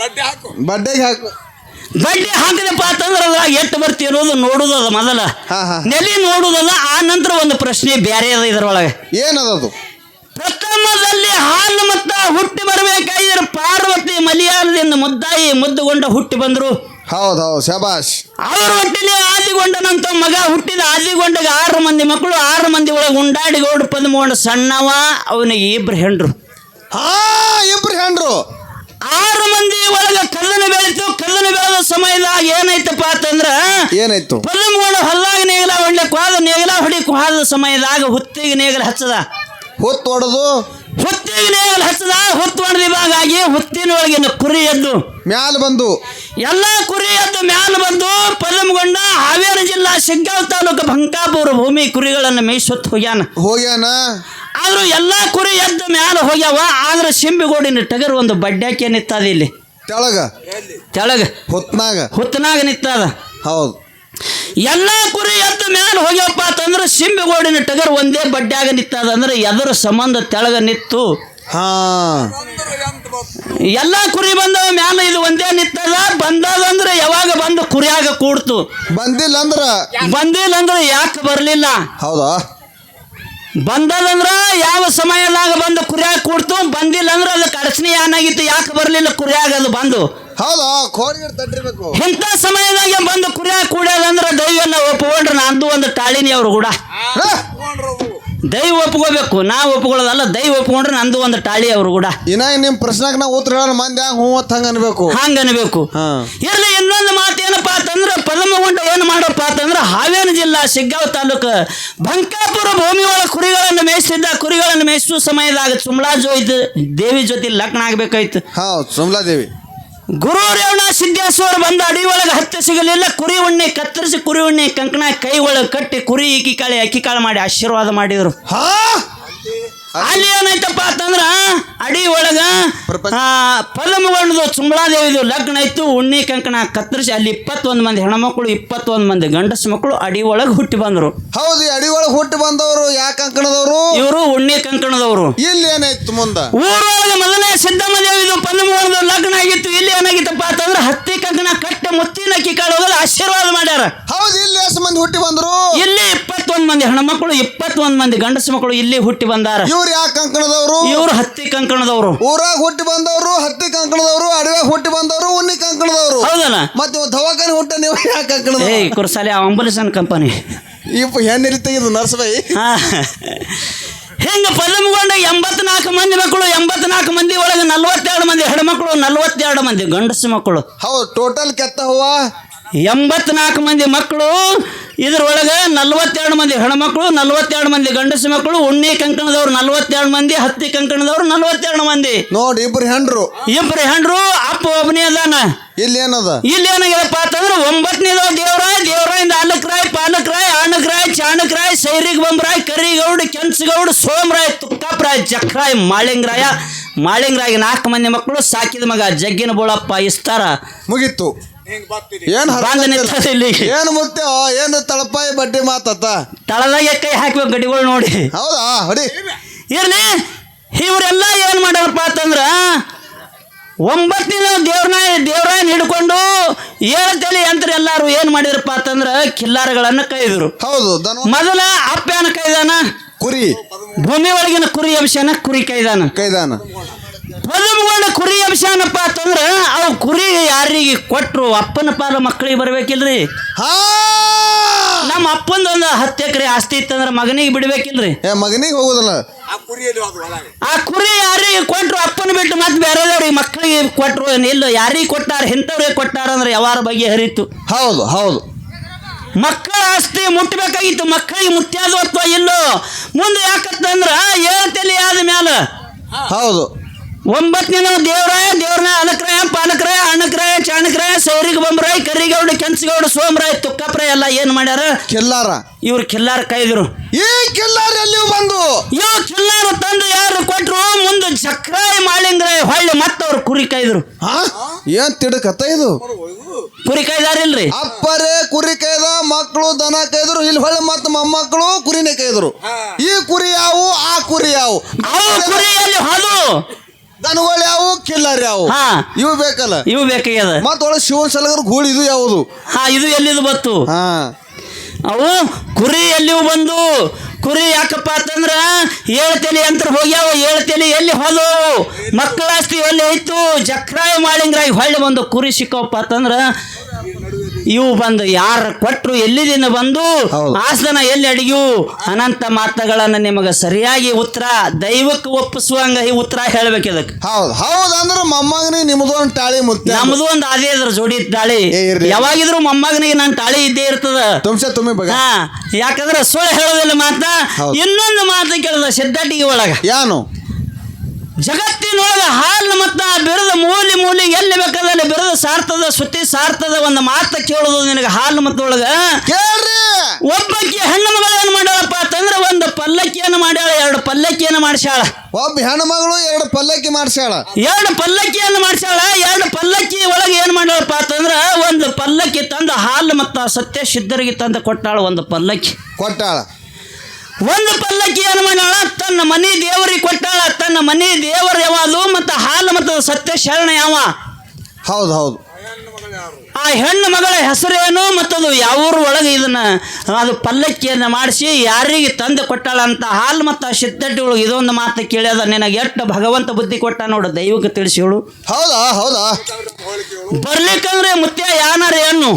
ಬಡ್ಡಿ ಹಾಕು. ಬಡ್ಡೆಗೆ ಹಾಕು. ಬಡ್ಡಿ ಹಾಕಿದಪ್ಪ ಅಂತಂದ್ರೆ ಅದ್ರಾಗ ಎಷ್ಟು ಬರ್ತಿರೋದು ನೋಡುದು ಅದ ಮೊದಲ. ಹಾ, ಹಾ. ನೆಲಿ ನೋಡುದದ ಆ ನಂತರ ಒಂದು ಪ್ರಶ್ನೆ ಬೇರೆ ಅದ ಇದ್ರೊಳಗೆ. ಏನದದು ಪ್ರಥಮದಲ್ಲಿ ಹಾಲು ಮತ್ತ ಹುಟ್ಟಿ ಬರಬೇಕಾಗಿದ್ರೆ ಪಾರ್ವತಿ ಮಲಿಯಾಲದಿಂದ ಮುದ್ದಾಯಿ ಮುದ್ದುಗೊಂಡ ಹುಟ್ಟಿ ಬಂದ್ರು. ಹೌದು ಹೌದು ಶಬಾಷ್. ಅವ್ರ ಹೊಟ್ಟೆಲಿ ಆದಿಗೊಂಡನಂತ ಮಗ ಹುಟ್ಟಿದ ಆದಿಗೊಂಡಗ ಆರು ಮಂದಿ ಮಕ್ಕಳು ಆರು ಮಂದಿ ಒಳಗೆ ಉಂಡಾಡಿ ಗೌಡ ಪದ್ಮಗೊಂಡ ಸಣ್ಣವ ಅವನಿಗೆ ಇಬ್ರು ಹೆಂಡ್ರು. ಹಾ ಇಬ್ರು ಹೆಂಡ್ರು. ಆರು ಮಂದಿ ಒಳಗೆ ಕಲ್ಲನ ಬೆಳೀತು ಕಲ್ಲನ ಬೆಳೆದ ಸಮಯದಾಗ ಏನಾಯ್ತಪ್ಪ ಅಂತಂದ್ರ ಏನಾಯ್ತು? ಪದ್ಮಗೊಂಡ ಹೊಲ್ಲಾಗ ನೇಗಿಲ ಒಳ್ಳೆ ಹೋದ ನೇಗಲ ಹೊಡಿ ಹೋದ ಸಮಯದಾಗ ಹುತ್ತಿಗೆ ನೇಗಲ ಹಚ್ಚದ. ಹೊತ್ತು ಹೊಡೆದು ಹುತ್ತಿಗೆ ಹಚ್ಚದ ಹುತ್ತು ಹೊಡೆದ ಇವಾಗ ಆಗಿ ಹೊತ್ತಿನೊಳಗಿನ ಕುರಿ ಎದ್ದು. ಮ್ಯಾಲ ಬಂದು. ಎಲ್ಲ ಕುರಿ ಎದ್ದು ಮ್ಯಾಲ ಬಂದು ಪದಮಗೊಂಡ ಹಾವೇರಿ ಜಿಲ್ಲಾ ಶಿಗ್ಗಾಂವ್ ತಾಲೂಕು ಬಂಕಾಪುರ ಭೂಮಿ ಕುರಿಗಳನ್ನು ಮೇಯಿಸುತ್ತ ಹೋಗ್ಯಾನ. ಹೋಗ್ಯಾನ? ಆದ್ರೂ ಎಲ್ಲ ಕುರಿ ಎದ್ದು ಮ್ಯಾಲ ಹೋಗ್ಯಾವ ಆದ್ರೆ ಸಿಂಬಿಗೋಡಿನ ಟಗರು ಒಂದು ಬಡ್ಡ್ಯಾಕೆ ನಿತ್ತದ ಇಲ್ಲಿ. ತೆಳಗ. ತೆಳಗ. ಹೊತ್ನಾಗ. ಹೊತ್ತನಾಗ ನಿತ್ತದ ಹೌದು. ಎಲ್ಲ ಕುರಿ ಎದ್ದ ಮ್ಯಾಲ ಹೋಗ್ಯಪ್ಪ ಅಂತಂದ್ರೆ ಸಿಂಬಿಗೋಡಿನ ಟಗರ್ ಒಂದೇ ಬಡ್ಡ್ಯಾಗ ನಿತ್ತದ ಅಂದ್ರೆ ಎದರ ಸಂಬಂಧ ತೆಳಗ ನಿತ್ತು. ಹಾ. ಎಲ್ಲ ಕುರಿ ಬಂದವ ಮ್ಯಾಲ ಇದು ಒಂದೇ ನಿತ್ತದ ಬಂದದಂದ್ರೆ ಯಾವಾಗ ಬಂದು ಕುರಿಯಾಗ ಕೂಡ್ತು. ಬಂದಿಲ್ಲ ಅಂದ್ರ? ಬಂದಿಲ್ಲ ಅಂದ್ರೆ ಯಾಕೆ ಬರಲಿಲ್ಲ? ಹೌದಾ? ಬಂದದಂದ್ರ ಯಾವ ಸಮಯದಾಗ ಬಂದು ಕುರಿಯಾಗ ಕೂಡ್ತು ಬಂದಿಲ್ಲ ಅಂದ್ರೆ ಅದಕ್ಕೆ ಅಡಚಣೆ ಏನಾಗಿತ್ತು ಯಾಕೆ ಬರಲಿಲ್ಲ ಕುರಿಯಾಗ ಅದು ಬಂದು? ಹೌದಾ ತಟ್ಟಿರ್ಬೇಕು ಇಂಥ ಸಮಯದಾಗ ಬಂದು ಕುರಿಯಾಗ ಕೂಡ್ಯಾದಂದ್ರೆ ದೈವನ್ನ ಒಪ್ಕೊಂಡ್ರೆ ನಂದು ಒಂದು ತಾಳಿನಿ ಅವ್ರು ಕೂಡ? ದೈವ ಒಪ್ಕೋಬೇಕು ನಾ ಒಪ್ಕೊಳ್ಳೋದಲ್ಲ ದೈವ ಒಪ್ಕೊಂಡ್ರೆ ನಂದು ಒಂದು ತಾಳಿ ಅವ್ರು ಕೂಡ. ಇನ್ನ ನಿಮ್ ಪ್ರಶ್ನೆಗೆ ನಾವು ಉತ್ತರ ಹೇಳೋಣ ಮಂದಿ ಹಂಗ ಹ್ಞೂ ಅಂತ ಹಂಗ ಅನ್ಬೇಕು. ಹಂಗ ಅನ್ಬೇಕು ಇರ್ಲಿ ಇನ್ನೊಂದು ಮಾತು ಏನಪ್ಪಾ ಅಂತಂದ್ರೆ ಪದಮಗೊಂಡ ಏನು ಮಾಡಪ್ಪ ಅಂತಂದ್ರೆ ಹಾವೇನ ಜಿಲ್ಲಾ ಸಿಗ್ಗಾವ್ ತಾಲೂಕು ಬಂಕಾಪುರ ಭೂಮಿ ಒಳಗೆ ಕುರಿಗಳನ್ನು ಮೇಯಿಸಿದ್ದ ಕುರಿಗಳನ್ನು ಮೇಯಿಸುವ ಸಮಯದಾಗ ಸುಮ್ಲಾ ಜೋಯ್ತು ದೇವಿ ಜೊತೆ ಲಗ್ನ ಆಗ್ಬೇಕಾಯ್ತು. ಹೌದು ಸುಮ್ಲಾದೇವಿ ಗುರು ರೇವಣ ಸಿದ್ದೇಶ್ವರ ಬಂದ ಅಡಿ ಒಳಗೆ ಹತ್ತಿ ಸಿಗಲಿಲ್ಲ. ಕುರಿ ಉಣ್ಣೆ ಕತ್ತರಿಸಿ ಕುರಿ ಉಣ್ಣೆ ಕಂಕಣ ಕೈ ಒಳಗೆ ಕಟ್ಟಿ ಕುರಿ ಈಕಿ ಕಾಳೆ, ಅಕ್ಕಿ ಕಾಳು ಮಾಡಿ ಆಶೀರ್ವಾದ ಮಾಡಿದ್ರು. ಹಾ? ಅಲ್ಲಿ ಏನಾಯ್ತಪ್ಪ ಅಂತಂದ್ರ ಅಡಿ ಒಳಗ ಪದಮಗೊಂಡದು ಸುಂಬಳಾದೇವಿದು ಲಗ್ನ ಇತ್ತು. ಉಣ್ಣಿ ಕಂಕಣ ಕತ್ತರಿಸಿ ಅಲ್ಲಿ ಇಪ್ಪತ್ತೊಂದು ಮಂದಿ ಹೆಣ್ಮಕ್ಳು ಇಪ್ಪತ್ತೊಂದು ಮಂದಿ ಗಂಡಸ ಮಕ್ಕಳು ಅಡಿ ಒಳಗೆ ಹುಟ್ಟಿ ಬಂದರು. ಹೌದು ಅಡಿ ಒಳಗೆ ಹುಟ್ಟಿ ಬಂದವರು ಯಾ ಕಂಕಣದವರು? ಇವರು ಉಣ್ಣಿ ಕಂಕಣದವರು. ಇಲ್ಲಿ ಏನಾಯ್ತು ಮುಂದ? ಊರೊಳಗೆ ಮೊದಲನೇ ಸಿದ್ದಮ್ಮ ದೇವಿದು ಪದಮಗೊಂಡದು ಲಗ್ನ ಆಗಿತ್ತು. ಇಲ್ಲಿ ಏನಾಗಿತ್ತಪ್ಪ ಅಂತಂದ್ರೆ ಹತ್ತಿ ಕಂಕಣ ಕಟ್ಟ ಮುತ್ತಿನ ಅಕ್ಕಿ ಕಾಳು ಆಶೀರ್ವಾದ ಮಾಡ್ಯಾರ. ಹೌದು ಇಲ್ಲಿ ಎಷ್ಟು ಮಂದಿ ಹುಟ್ಟಿ ಬಂದ್ರು? ಇಲ್ಲಿ ಇಪ್ಪತ್ತೊಂದು ಮಂದಿ ಹೆಣ್ಮಕ್ಳು ಇಪ್ಪತ್ತೊಂದು ಮಂದಿ ಗಂಡಸ ಮಕ್ಕಳು ಇಲ್ಲಿ ಹುಟ್ಟಿ ಬಂದಾರ. ಇವ್ರು ಯಾಕೆ ಕಂಕಣದವರು? ಇವ್ರು ಹತ್ತಿ ಕಂಕಣದವರು. ಊರಾಗ ಹುಟ್ಟಿ ಬಂದವರು ಹತ್ತಿ ಕಂಕಣದವರು ಅಡವ್ಯಾಗ ಹುಟ್ಟಿ ಬಂದವರು ಉನ್ನಿ ಕಂಕಣದವರು. ಹೌದಲ್ಲ? ಮತ್ತೆ ಇವ ದವಾಖಾನೆ ಹುಟ್ಟ ನೀವು ಯಾಕೆ ಕಂಕಣ ಏಯ್ ಕುರ್ಸಾಲಿ ಆಂಬುಲೆನ್ಸ್ ಕಂಪನಿ. ಇಪ್ಪ ಹೆಣ್ಣಿರಿ ತೆಗೆದು ನರ್ಸಬಾಯಿ ಹಾ. ಹಿಂಗ ಎಂಬತ್ನಾಲ್ಕು ಮಂದಿ ಮಕ್ಕಳು ಎಂಬತ್ನಾಲ್ಕು ಮಂದಿ ಒಳಗೆ ನಲ್ವತ್ತೆರಡು ಮಂದಿ ಹೆಣ್ಮಕ್ಳು ನಲ್ವತ್ತೆರಡು ಮಂದಿ ಗಂಡಸು ಮಕ್ಕಳು ಹೌದು ಟೋಟಲ್ ಕೆತ್ತ ಹೂವ ಎಂಬತ್ನಾಲ್ಕು ಮಂದಿ ಮಕ್ಕಳು ಇದರೊಳಗೆ ನಲ್ವತ್ತೆರಡು ಮಂದಿ ಹೆಣ್ಮಕ್ಳು ನಲ್ವತ್ತೆರಡು ಮಂದಿ ಗಂಡಸು ಮಕ್ಕಳು ಉಣ್ಣಿ ಕಂಕಣದವ್ರು ನಲ್ವತ್ತೆರಡು ಮಂದಿ ಹತ್ತಿ ಕಂಕಣದವ್ರು ನಲ್ವತ್ತೆರಡು ಮಂದಿ. ನೋಡಿ ಇಬ್ರು ಹೆಂಡ್ರು. ಇಬ್ರು ಹೆಂಡ್ರು ಅಪ್ಪ ಒಬ್ಬನೇ ಅದಾನ. ಇಲ್ಲಿ ಏನದ? ಇಲ್ಲಿ ಏನಾಗಿದೆಪ್ಪ ಅಂತಂದ್ರೆ ಒಂಬತ್ತನೇದವ ದೇವರಾಯ್ ದೇವರಾಯಿಂದ ಅಲಕ್ರಾಯ್ ಪಾಲಕ್ರಾಯ್ ಆಣಕ್ರಾಯ್ ಚಾಣಕ್ರಾಯ್ ಸೈರಿಗ್ ಬಂಬ್ರಾಯ್ ಕರಿಗೌಡ್ ಕೆಂಚಗೌಡ್ ಸೋಮರಾಯ್ ತುಕ್ಕಪ್ರಾಯ್ ಜಕ್ರಾಯ್ ಮಾಳಿಂಗ್ರಾಯ. ಮಾಳಿಂಗ್ರಾಯ್ ನಾಲ್ಕು ಮಂದಿ ಮಕ್ಕಳು ಸಾಕಿದ ಮಗ ಜಗ್ಗಿನ ಬೋಳಪ್ಪ ಇಸ್ತಾರ. ಮುಗೀತು. ಏನ್ ಬಂದ್ ನಿಂತದ ಇಲ್ಲಿ. ಏನ್ ಮುತ್ಯ ಏನ್ ತಳಪಾಯಿ ಬಡ್ಡಿ ಮಾತತ್ತ? ತಳದಾಗೆ ಕೈ ಹಾಕ್ಬೇಕು ಗಡಿಗಳು ನೋಡಿ. ಹೌದಾ? ಹೊಡಿ. ಇರ್ಲಿ. ಇವರೆಲ್ಲ ಏನ್ ಮಾಡ್ಯಾರಪ್ಪ ಅಂತಂದ್ರ ಒಂಬತ್ತಿನ ದೇವ್ರನ್ನ ದೇವ್ರಾಯನ್ ಹಿಡ್ಕೊಂಡು ಏಳು ತಲೆ ಯಂತ್ರ ಎಲ್ಲಾರು ಏನ್ ಮಾಡಿದ್ರಪ್ಪ ಅಂತಂದ್ರ ಕಿಲ್ಲಾರಗಳನ್ನ ಕೈದ್ರು. ಹೌದು ದನ ಮೊದಲ ಅಪ್ಪನ ಕೈದಾನ ಕುರಿ. ಭೂಮಿ ಒಳಗಿನ ಕುರಿ ಅಂಶನ ಕುರಿ ಕೈದಾನ. ಕೈದಾನ. ಪದಮಗೊಂಡ ಕುರಿ ಅಂಶನಪ್ಪ ಅಂತಂದ್ರ ಅವು ಕುರಿ ಯಾರಿಗೆ ಕೊಟ್ರು ಅಪ್ಪನ ಪಾಲ ಮಕ್ಕಳಿಗೆ ಬರ್ಬೇಕಿಲ್ರಿ? ಹಾ! ನಮ್ಮ ಅಪ್ಪಂದ ಒಂದು ಹತ್ತು ಎಕರೆ ಆಸ್ತಿ ಇತ್ತಂದ್ರ ಮಗನಿಗೆ ಬಿಡ್ಬೇಕಿಲ್ರಿ? ಏ ಮಗನಿಗೆ ಹೋಗುದಲ್ಲ. ಆ ಕುರಿ ಯಾರಿಗೆ ಕೊಟ್ರು ಅಪ್ಪನ ಬಿಟ್ಟು ಮತ್ತೆ ಬೇರೆದವ್ರಿಗೆ ಮಕ್ಕಳಿಗೆ ಕೊಟ್ರು ಇಲ್ಲ ಯಾರಿಗೆ ಕೊಟ್ಟಾರ ಇಂಥವ್ರಿಗೆ ಕೊಟ್ಟಾರ ಅಂದ್ರೆ ಯಾವಾರ ಬಗ್ಗೆ ಹರಿತು. ಹೌದು ಹೌದು. ಮಕ್ಕಳ ಆಸ್ತಿ ಮುಟ್ಟಬೇಕಾಗಿತ್ತು ಮಕ್ಕಳಿಗೆ ಮುಟ್ಟ್ಯಾದ ಅಥವಾ ಇಲ್ಲೋ. ಮುಂದೆ ಯಾಕತ್ತಂದ್ರ ಏಳು ತಲೆ ಆದ ಮ್ಯಾಲ. ಹೌದು. ಒಂಬತ್ತನೇ ದೇವರಾಯ ದೇವ್ರನ ಅನಕ್ರಾಯ ಪಾಲಕರಾಯ ಅಣಕ್ರಾಯ ಚಾಣಕ್ರಾಯ ಸೌರಿಗ ಬಂಬ್ರಾಯ್ ಕರಿಗೌಡ ಕೆಂಚಗೌಡ ಸೋಮರಾಯ್ ತುಕ್ಕಪ್ರಾಯ ಎಲ್ಲ ಏನು ಮಾಡ್ಯಾರ? ಕೆಲ್ಲಾರ. ಇವ್ರು ಕೆಲ್ಲಾರ ಕೈದ್ರು. ಈ ಕೆಲ್ಲಾರ ಎಲ್ಲಿ ಬಂದು? ಇವ್ ಕೆಲ್ಲಾರ ತಂದು ಯಾರು ಕೊಟ್ರು? ಮುಂದೆ ಚಕ್ರಾಯ ಮಾಳಿಂಗ್ರ ಹೊಳ್ಳಿ ಮತ್ತವ್ರು ಕುರಿ ಕೈದ್ರು. ಏನ್ ತಿಡಕತ್ತ ಇದು? ಕುರಿ ಕೈದಾರಿಲ್ರಿ? ಅಪ್ಪರೇ ಕುರಿ ಕೈದ ಮಕ್ಕಳು ದನ ಕೈದ್ರು ಇಲ್ಲಿ ಹೊಳ್ಳಿ ಮತ್ತ ಮೊಮ್ಮಕ್ಕಳು ಕುರಿನೇ ಕೈದ್ರು. ಈ ಕುರಿ ಯಾವು? ಆ ಕುರಿ ಯಾವು? ಅವು ಕುರಿ ಎಲ್ಲಿ ಹೋದು ದನಗಳು ಯಾವು ಕಿಲ್ಲರ್ ಯಾವು? ಹಾ. ಇವು ಬೇಕಲ್ಲ? ಇವು ಬೇಕಾಗ್ಯದ. ಮತ್ತ ಒಳಗೆ ಶಿವನ್ ಸಲಗರ್ ಗೂಳಿ ಇದು ಯಾವುದು? ಹಾ ಇದು ಎಲ್ಲಿದು ಬತ್ತು ಹಾ. ಅವು ಕುರಿ ಎಲ್ಲಿವು ಬಂದು ಕುರಿ ಯಾಕಪ್ಪ ಅಂತಂದ್ರ ಏಳು ತಲೆ ಯಂತ್ರ ಹೋಗ್ಯಾವ ಏಳು ತಲೆ ಎಲ್ಲಿ ಹೋದವು? ಮಕ್ಕಳಾಸ್ತಿ ಎಲ್ಲಿ ಇತ್ತು ಜಕ್ರಾಯ ಮಾಡಿಂಗ್ರ ಹೊಳ್ಳಿ ಬಂದು ಕುರಿ ಸಿಕ್ಕವಪ್ಪ ಅಂತಂದ್ರ ಇವು ಬಂದು ಯಾರ ಕೊಟ್ರು ಎಲ್ಲಿದಿನ ಬಂದು. ಆಸನ ಎಲ್ಲಿ ಅಡಿಯು ಅನಂತ ಮಾತುಗಳನ್ನ ನಿಮಗೆ ಸರಿಯಾಗಿ ಉತ್ತರ ದೈವಕ್ಕೆ ಒಪ್ಪಿಸುವಂಗ ಈ ಉತ್ತರ ಹೇಳ್ಬೇಕು ಇದಕ್ಕೆ. ಹೌದು. ಹೌದು ಅಂದ್ರೆ ಒಂದು ನಿಮ್ದೊಂದು ತಾಳಿ ಮುತ್ಯ ನಮ್ದು ಒಂದು ಅದೇ ಇದ್ರ ಜೋಡಿ ತಾಳಿ. ಯಾವಾಗಿದ್ರು ಮೊಮ್ಮಗನಿಗೆ ನನ್ನ ತಾಳಿ ಇದ್ದೇ ಇರ್ತದ. ತುಂಬಿ ಹಾ ಯಾಕಂದ್ರೆ ಸುಳ್ಳು ಹೇಳೋದಿಲ್ಲ ಮಾತ. ಇನ್ನೊಂದು ಮಾತು ಕೇಳಿದ ಸಿದ್ಧಟಿಗೆ ಒಳಗ. ಯಾನು? ಜಗತ್ತಿನೊಳಗ ಹಾಲು ಮತ್ತ ಬಿರದ ಮೂಲಿ ಮೂಲಿ ಎಲ್ಲಿ ಬೇಕಾದಲ್ಲಿ ಬಿರದ ಸಾರ್ಥದ ಸುತ್ತಿ ಸಾರ್ಥದ ಒಂದು ಮಾತು ಕೇಳೋದು ನಿನಗೆ ಹಾಲು ಮತ್ತೊಳಗ? ಕೇಳ್ರಿ. ಒಬ್ಬಕ್ಕೆ ಹೆಣ್ಣು ಮಗಳು ಏನು ಮಾಡ್ಯಾಳಪ್ಪ ಅಂತಂದ್ರೆ ಒಂದು ಪಲ್ಲಕ್ಕಿಯನ್ನು ಮಾಡ್ಯಾಳ ಎರಡು ಪಲ್ಲಕ್ಕಿಯನ್ನು ಮಾಡಿಸ್ಯಾಳ? ಒಬ್ಬ ಹೆಣ್ಣು ಮಗಳು ಎರಡು ಪಲ್ಲಕ್ಕಿ ಮಾಡಿಸ್ಯಾಳ. ಎರಡು ಪಲ್ಲಕ್ಕಿಯನ್ನು ಮಾಡಿಸ್ಯಾಳ ಎರಡು ಪಲ್ಲಕ್ಕಿ ಒಳಗೆ ಏನು ಮಾಡ್ಯಾಳಪ್ಪ ಅಂತಂದ್ರೆ ಒಂದು ಪಲ್ಲಕ್ಕಿ ತಂದು ಹಾಲು ಮತ್ತ ಸತ್ಯ ಸಿದ್ಧರಿಗೆ ತಂದು ಕೊಟ್ಟಾಳ ಒಂದು ಪಲ್ಲಕ್ಕಿ. ಕೊಟ್ಟಾಳ. ಒಂದು ಪಲ್ಲಕ್ಕಿ ಮಾಡ್ಯಾಳ ತನ್ನ ಮನೆ ದೇವರಿಗೆ ಕೊಟ್ಟಾಳ ತನ್ನ ಮನೆ ದೇವರ ಯಾವುದು ಮತ್ತು ಹಾಲು ಮತ್ತು ಸತ್ಯ ಶರಣ ಯಾವ? ಹೌದು ಹೌದು. ಆ ಹೆಣ್ಣು ಮಗಳ ಹೆಸರೇನು ಮತ್ತದು ಯಾವೂರ ಒಳಗೆ ಇದನ್ನ ಅದು ಪಲ್ಲಕ್ಕಿಯನ್ನು ಮಾಡಿಸಿ ಯಾರಿಗೆ ತಂದು ಕೊಟ್ಟಾಳ ಅಂತ ಹಾಲು ಮತ್ತು ಸಿದ್ಧಟ್ಟಿ ಒಳಗೆ ಇದೊಂದು ಮಾತು ಕೇಳ್ಯದ. ನಿನಗೆ ಎಷ್ಟು ಭಗವಂತ ಬುದ್ಧಿ ಕೊಟ್ಟ ನೋಡು ದೈವಕ್ಕೆ ತಿಳಿಸಿ ಹೇಳು. ಹೌದಾ ಹೌದಾ? ಬರ್ಲಿಕ್ಕಂದ್ರೆ ಮುತ್ಯ ಯಾನಾರ ಹೆಣ್ಣು?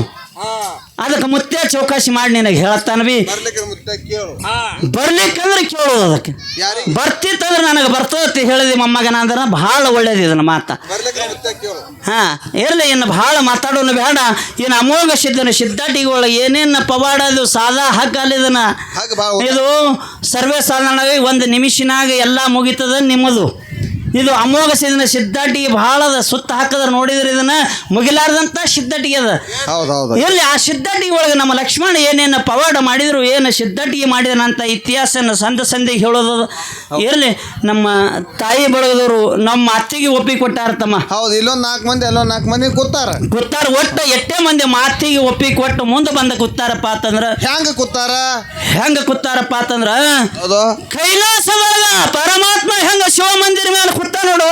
ಅದಕ್ಕೆ ಮುತ್ತೆ ಚೌಕಾಸಿ ಮಾಡಿ ನಿನಗೆ ಹೇಳತ್ತಾನವಿ ಬಿ. ಬರ್ಲಿಕ್ಕೆ ಮುತ್ತ ಕೇಳು. ಹಾ. ಬರ್ಲಿಕ್ಕಂದ್ರೆ ಕೇಳೋದು ಅದಕ್ಕೆ. ಬರ್ತಿತ್ತಂದ್ರೆ ನನಗೆ ಬರ್ತದತ್ತಿ ಹೇಳಿದಿ ಮೊಮ್ಮಗನ ಅಂದ್ರೆ ಭಾಳ ಒಳ್ಳೇದು ಇದನ್ನ ಮಾತ. ಬರ್ಲಿಕ್ಕೆ ಮುತ್ತ ಕೇಳು. ಹಾ ಇರಲಿ ಇನ್ನು ಭಾಳ ಮಾತಾಡೋನು ಬೇಡ. ಇನ್ನು ಅಮೋಘ ಸಿದ್ಧನ ಸಿದ್ಧಾಟಿಗಳ ಏನೇನು ಪವಾಡದು ಸಾದಾ ಹಗ್ಗ ಇದು ಸರ್ವೇ ಸಾಧಾರಣವಾಗಿ ಒಂದು ನಿಮಿಷನಾಗ ಎಲ್ಲ ಮುಗಿತದ ನಿಮ್ಮದು. ಇದು ಅಮೋಘ ಸಿದ್ಧನ ಸಿದ್ಧಾಟಿ ಅದ ಸುತ್ತ ಹಾಕದ್ರ ನೋಡಿದ್ರೆ ಇದನ್ನ ಮುಗಿಲಾರ್ದಂತ ಸಿದ್ಧಟಿಗೆ ಅದ. ಹೌದು ಹೌದು ಎಲ್ಲಿ ಆ ಸಿದ್ಧಟಿ ಒಳಗೆ ನಮ್ಮ ಲಕ್ಷ್ಮಣ ಏನೇನು ಪವಾಡ ಮಾಡಿದ್ರು ಏನು ಸಿದ್ಧಾಟಿಗೆ ಮಾಡಿದನಂತ ಇತಿಹಾಸನ ಸಂದ ಸಂದಿಗೆ ಹೇಳೋದು. ಇರಲಿ ನಮ್ಮ ತಾಯಿ ಬಳಗದವರು ನಮ್ಮ ಅತ್ತಿಗೆ ಒಪ್ಪಿ ಕೊಟ್ಟಾರ ತಮ್ಮ ಹೌದು ಇಲ್ಲೊಂದು ನಾಲ್ಕು ಮಂದಿ ಅಲ್ಲೊಂದು ನಾಲ್ಕು ಮಂದಿ ಕೂತಾರ. ಕೂತಾರ ಒಟ್ಟು ಎಷ್ಟೇ ಮಂದಿ ಮಾತಿಗೆ ಒಪ್ಪಿ ಕೊಟ್ಟು ಮುಂದೆ ಬಂದ ಕೂತಾರಪ್ಪ ಅಂತಂದ್ರ ಹೆಂಗ ಕೂತಾರ? ಹೆಂಗ ಕೂತಾರಪ್ಪ ಅಂತಂದ್ರ ಕೈಲಾಸದೊಳಗ ಪರಮಾತ್ಮ ಹೆಂಗ ಶಿವ ಮಂದಿರ ಮೇಲೆ ಕೂತ ನೋಡು.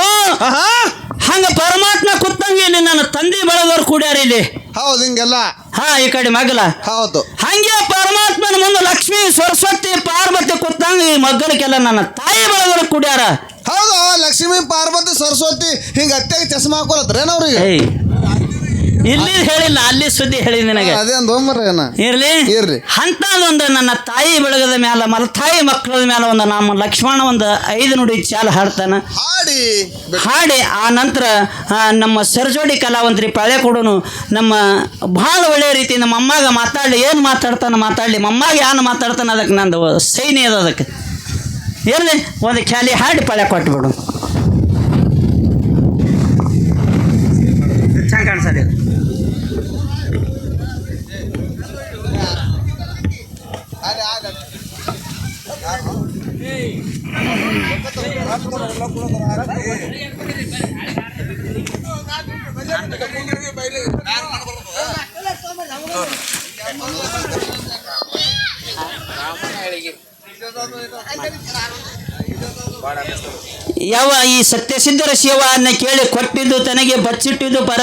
ಹಂಗ ಪರಮಾತ್ಮ ಕುತ್ತಂಗೆ ಇಲ್ಲಿ ನನ್ನ ತಂದೆ ಬಳದವ್ರು ಕೂಡ್ಯಾರ ಇಲ್ಲಿ. ಹೌದು ಹಿಂಗೆಲ್ಲ. ಹಾ ಈ ಕಡೆ ಮಗಲ. ಹೌದು. ಹಂಗೆ ಪರಮಾತ್ಮನ ಮುಂದೆ ಲಕ್ಷ್ಮಿ ಸರಸ್ವತಿ ಪಾರ್ವತಿ ಕುತ್ತಂಗ ಈ ಮಗ್ಗಲಕ್ಕೆಲ್ಲ ನನ್ನ ತಾಯಿ ಬಳದವ್ರು ಕೂಡ್ಯಾರ. ಹೌದು ಲಕ್ಷ್ಮಿ ಪಾರ್ವತಿ ಸರಸ್ವತಿ ಹಿಂಗ ಅತ್ತೆಗೆ ಚಸ್ಮಾ ಹಾಕೊಳತ್ರೇನ ಅವ್ರಿಗೆ? ಇಲ್ಲಿ ಹೇಳಿಲ್ಲ ಅಲ್ಲಿ ಸುದ್ದಿ ಹೇಳಿ ನಿನಗೆ. ಅದೇ ಒಂದು ಏನ. ಇರ್ಲಿ? ಇರ್ಲಿ. ಅಂತದೊಂದು ನನ್ನ ತಾಯಿ ಬೆಳಗದ ಮ್ಯಾಲ ಮಲತಾಯಿ ಮಕ್ಕಳ ಮ್ಯಾಲ ಒಂದು ನಮ್ಮ ಲಕ್ಷ್ಮಣ ಒಂದು ಐದು ನುಡಿ ಚಾಲ ಹಾಡ್ತಾನ. ಹಾಡಿ. ಹಾಡಿ ಆ ನಂತರ ನಮ್ಮ ಸರ್ಜೋಡಿ ಕಲಾವಂತರಿ ಪಳೆ ಕೊಡೋನು ನಮ್ಮ ಭಾಳ ಒಳ್ಳೆಯ ರೀತಿ ನಮ್ಮ ಅಮ್ಮಾಗ ಮಾತಾಡಲಿ ಏನು ಮಾತಾಡ್ತಾನೆ ಮಾತಾಡಲಿ ಮಮ್ಮಾಗ ಏನು ಮಾತಾಡ್ತಾನೆ ಅದಕ್ಕೆ ನಂದು ಸೈನ್ಯ ಅದ ಅದಕ್ಕೆ. ಇರಲಿ ಒಂದು ಖ್ಯಾಲಿ ಹಾಡಿ ಪಳೆ ಕೊಟ್ಬಿಡು. ಯಾವ ಈ ಸತ್ಯಸಿದ್ಧರ ಶಿವನ್ನ ಕೇಳಿ ಕೊಟ್ಟಿದ್ದು ತನಗೆ ಬಚ್ಚಿಟ್ಟಿದ್ದು ಪರ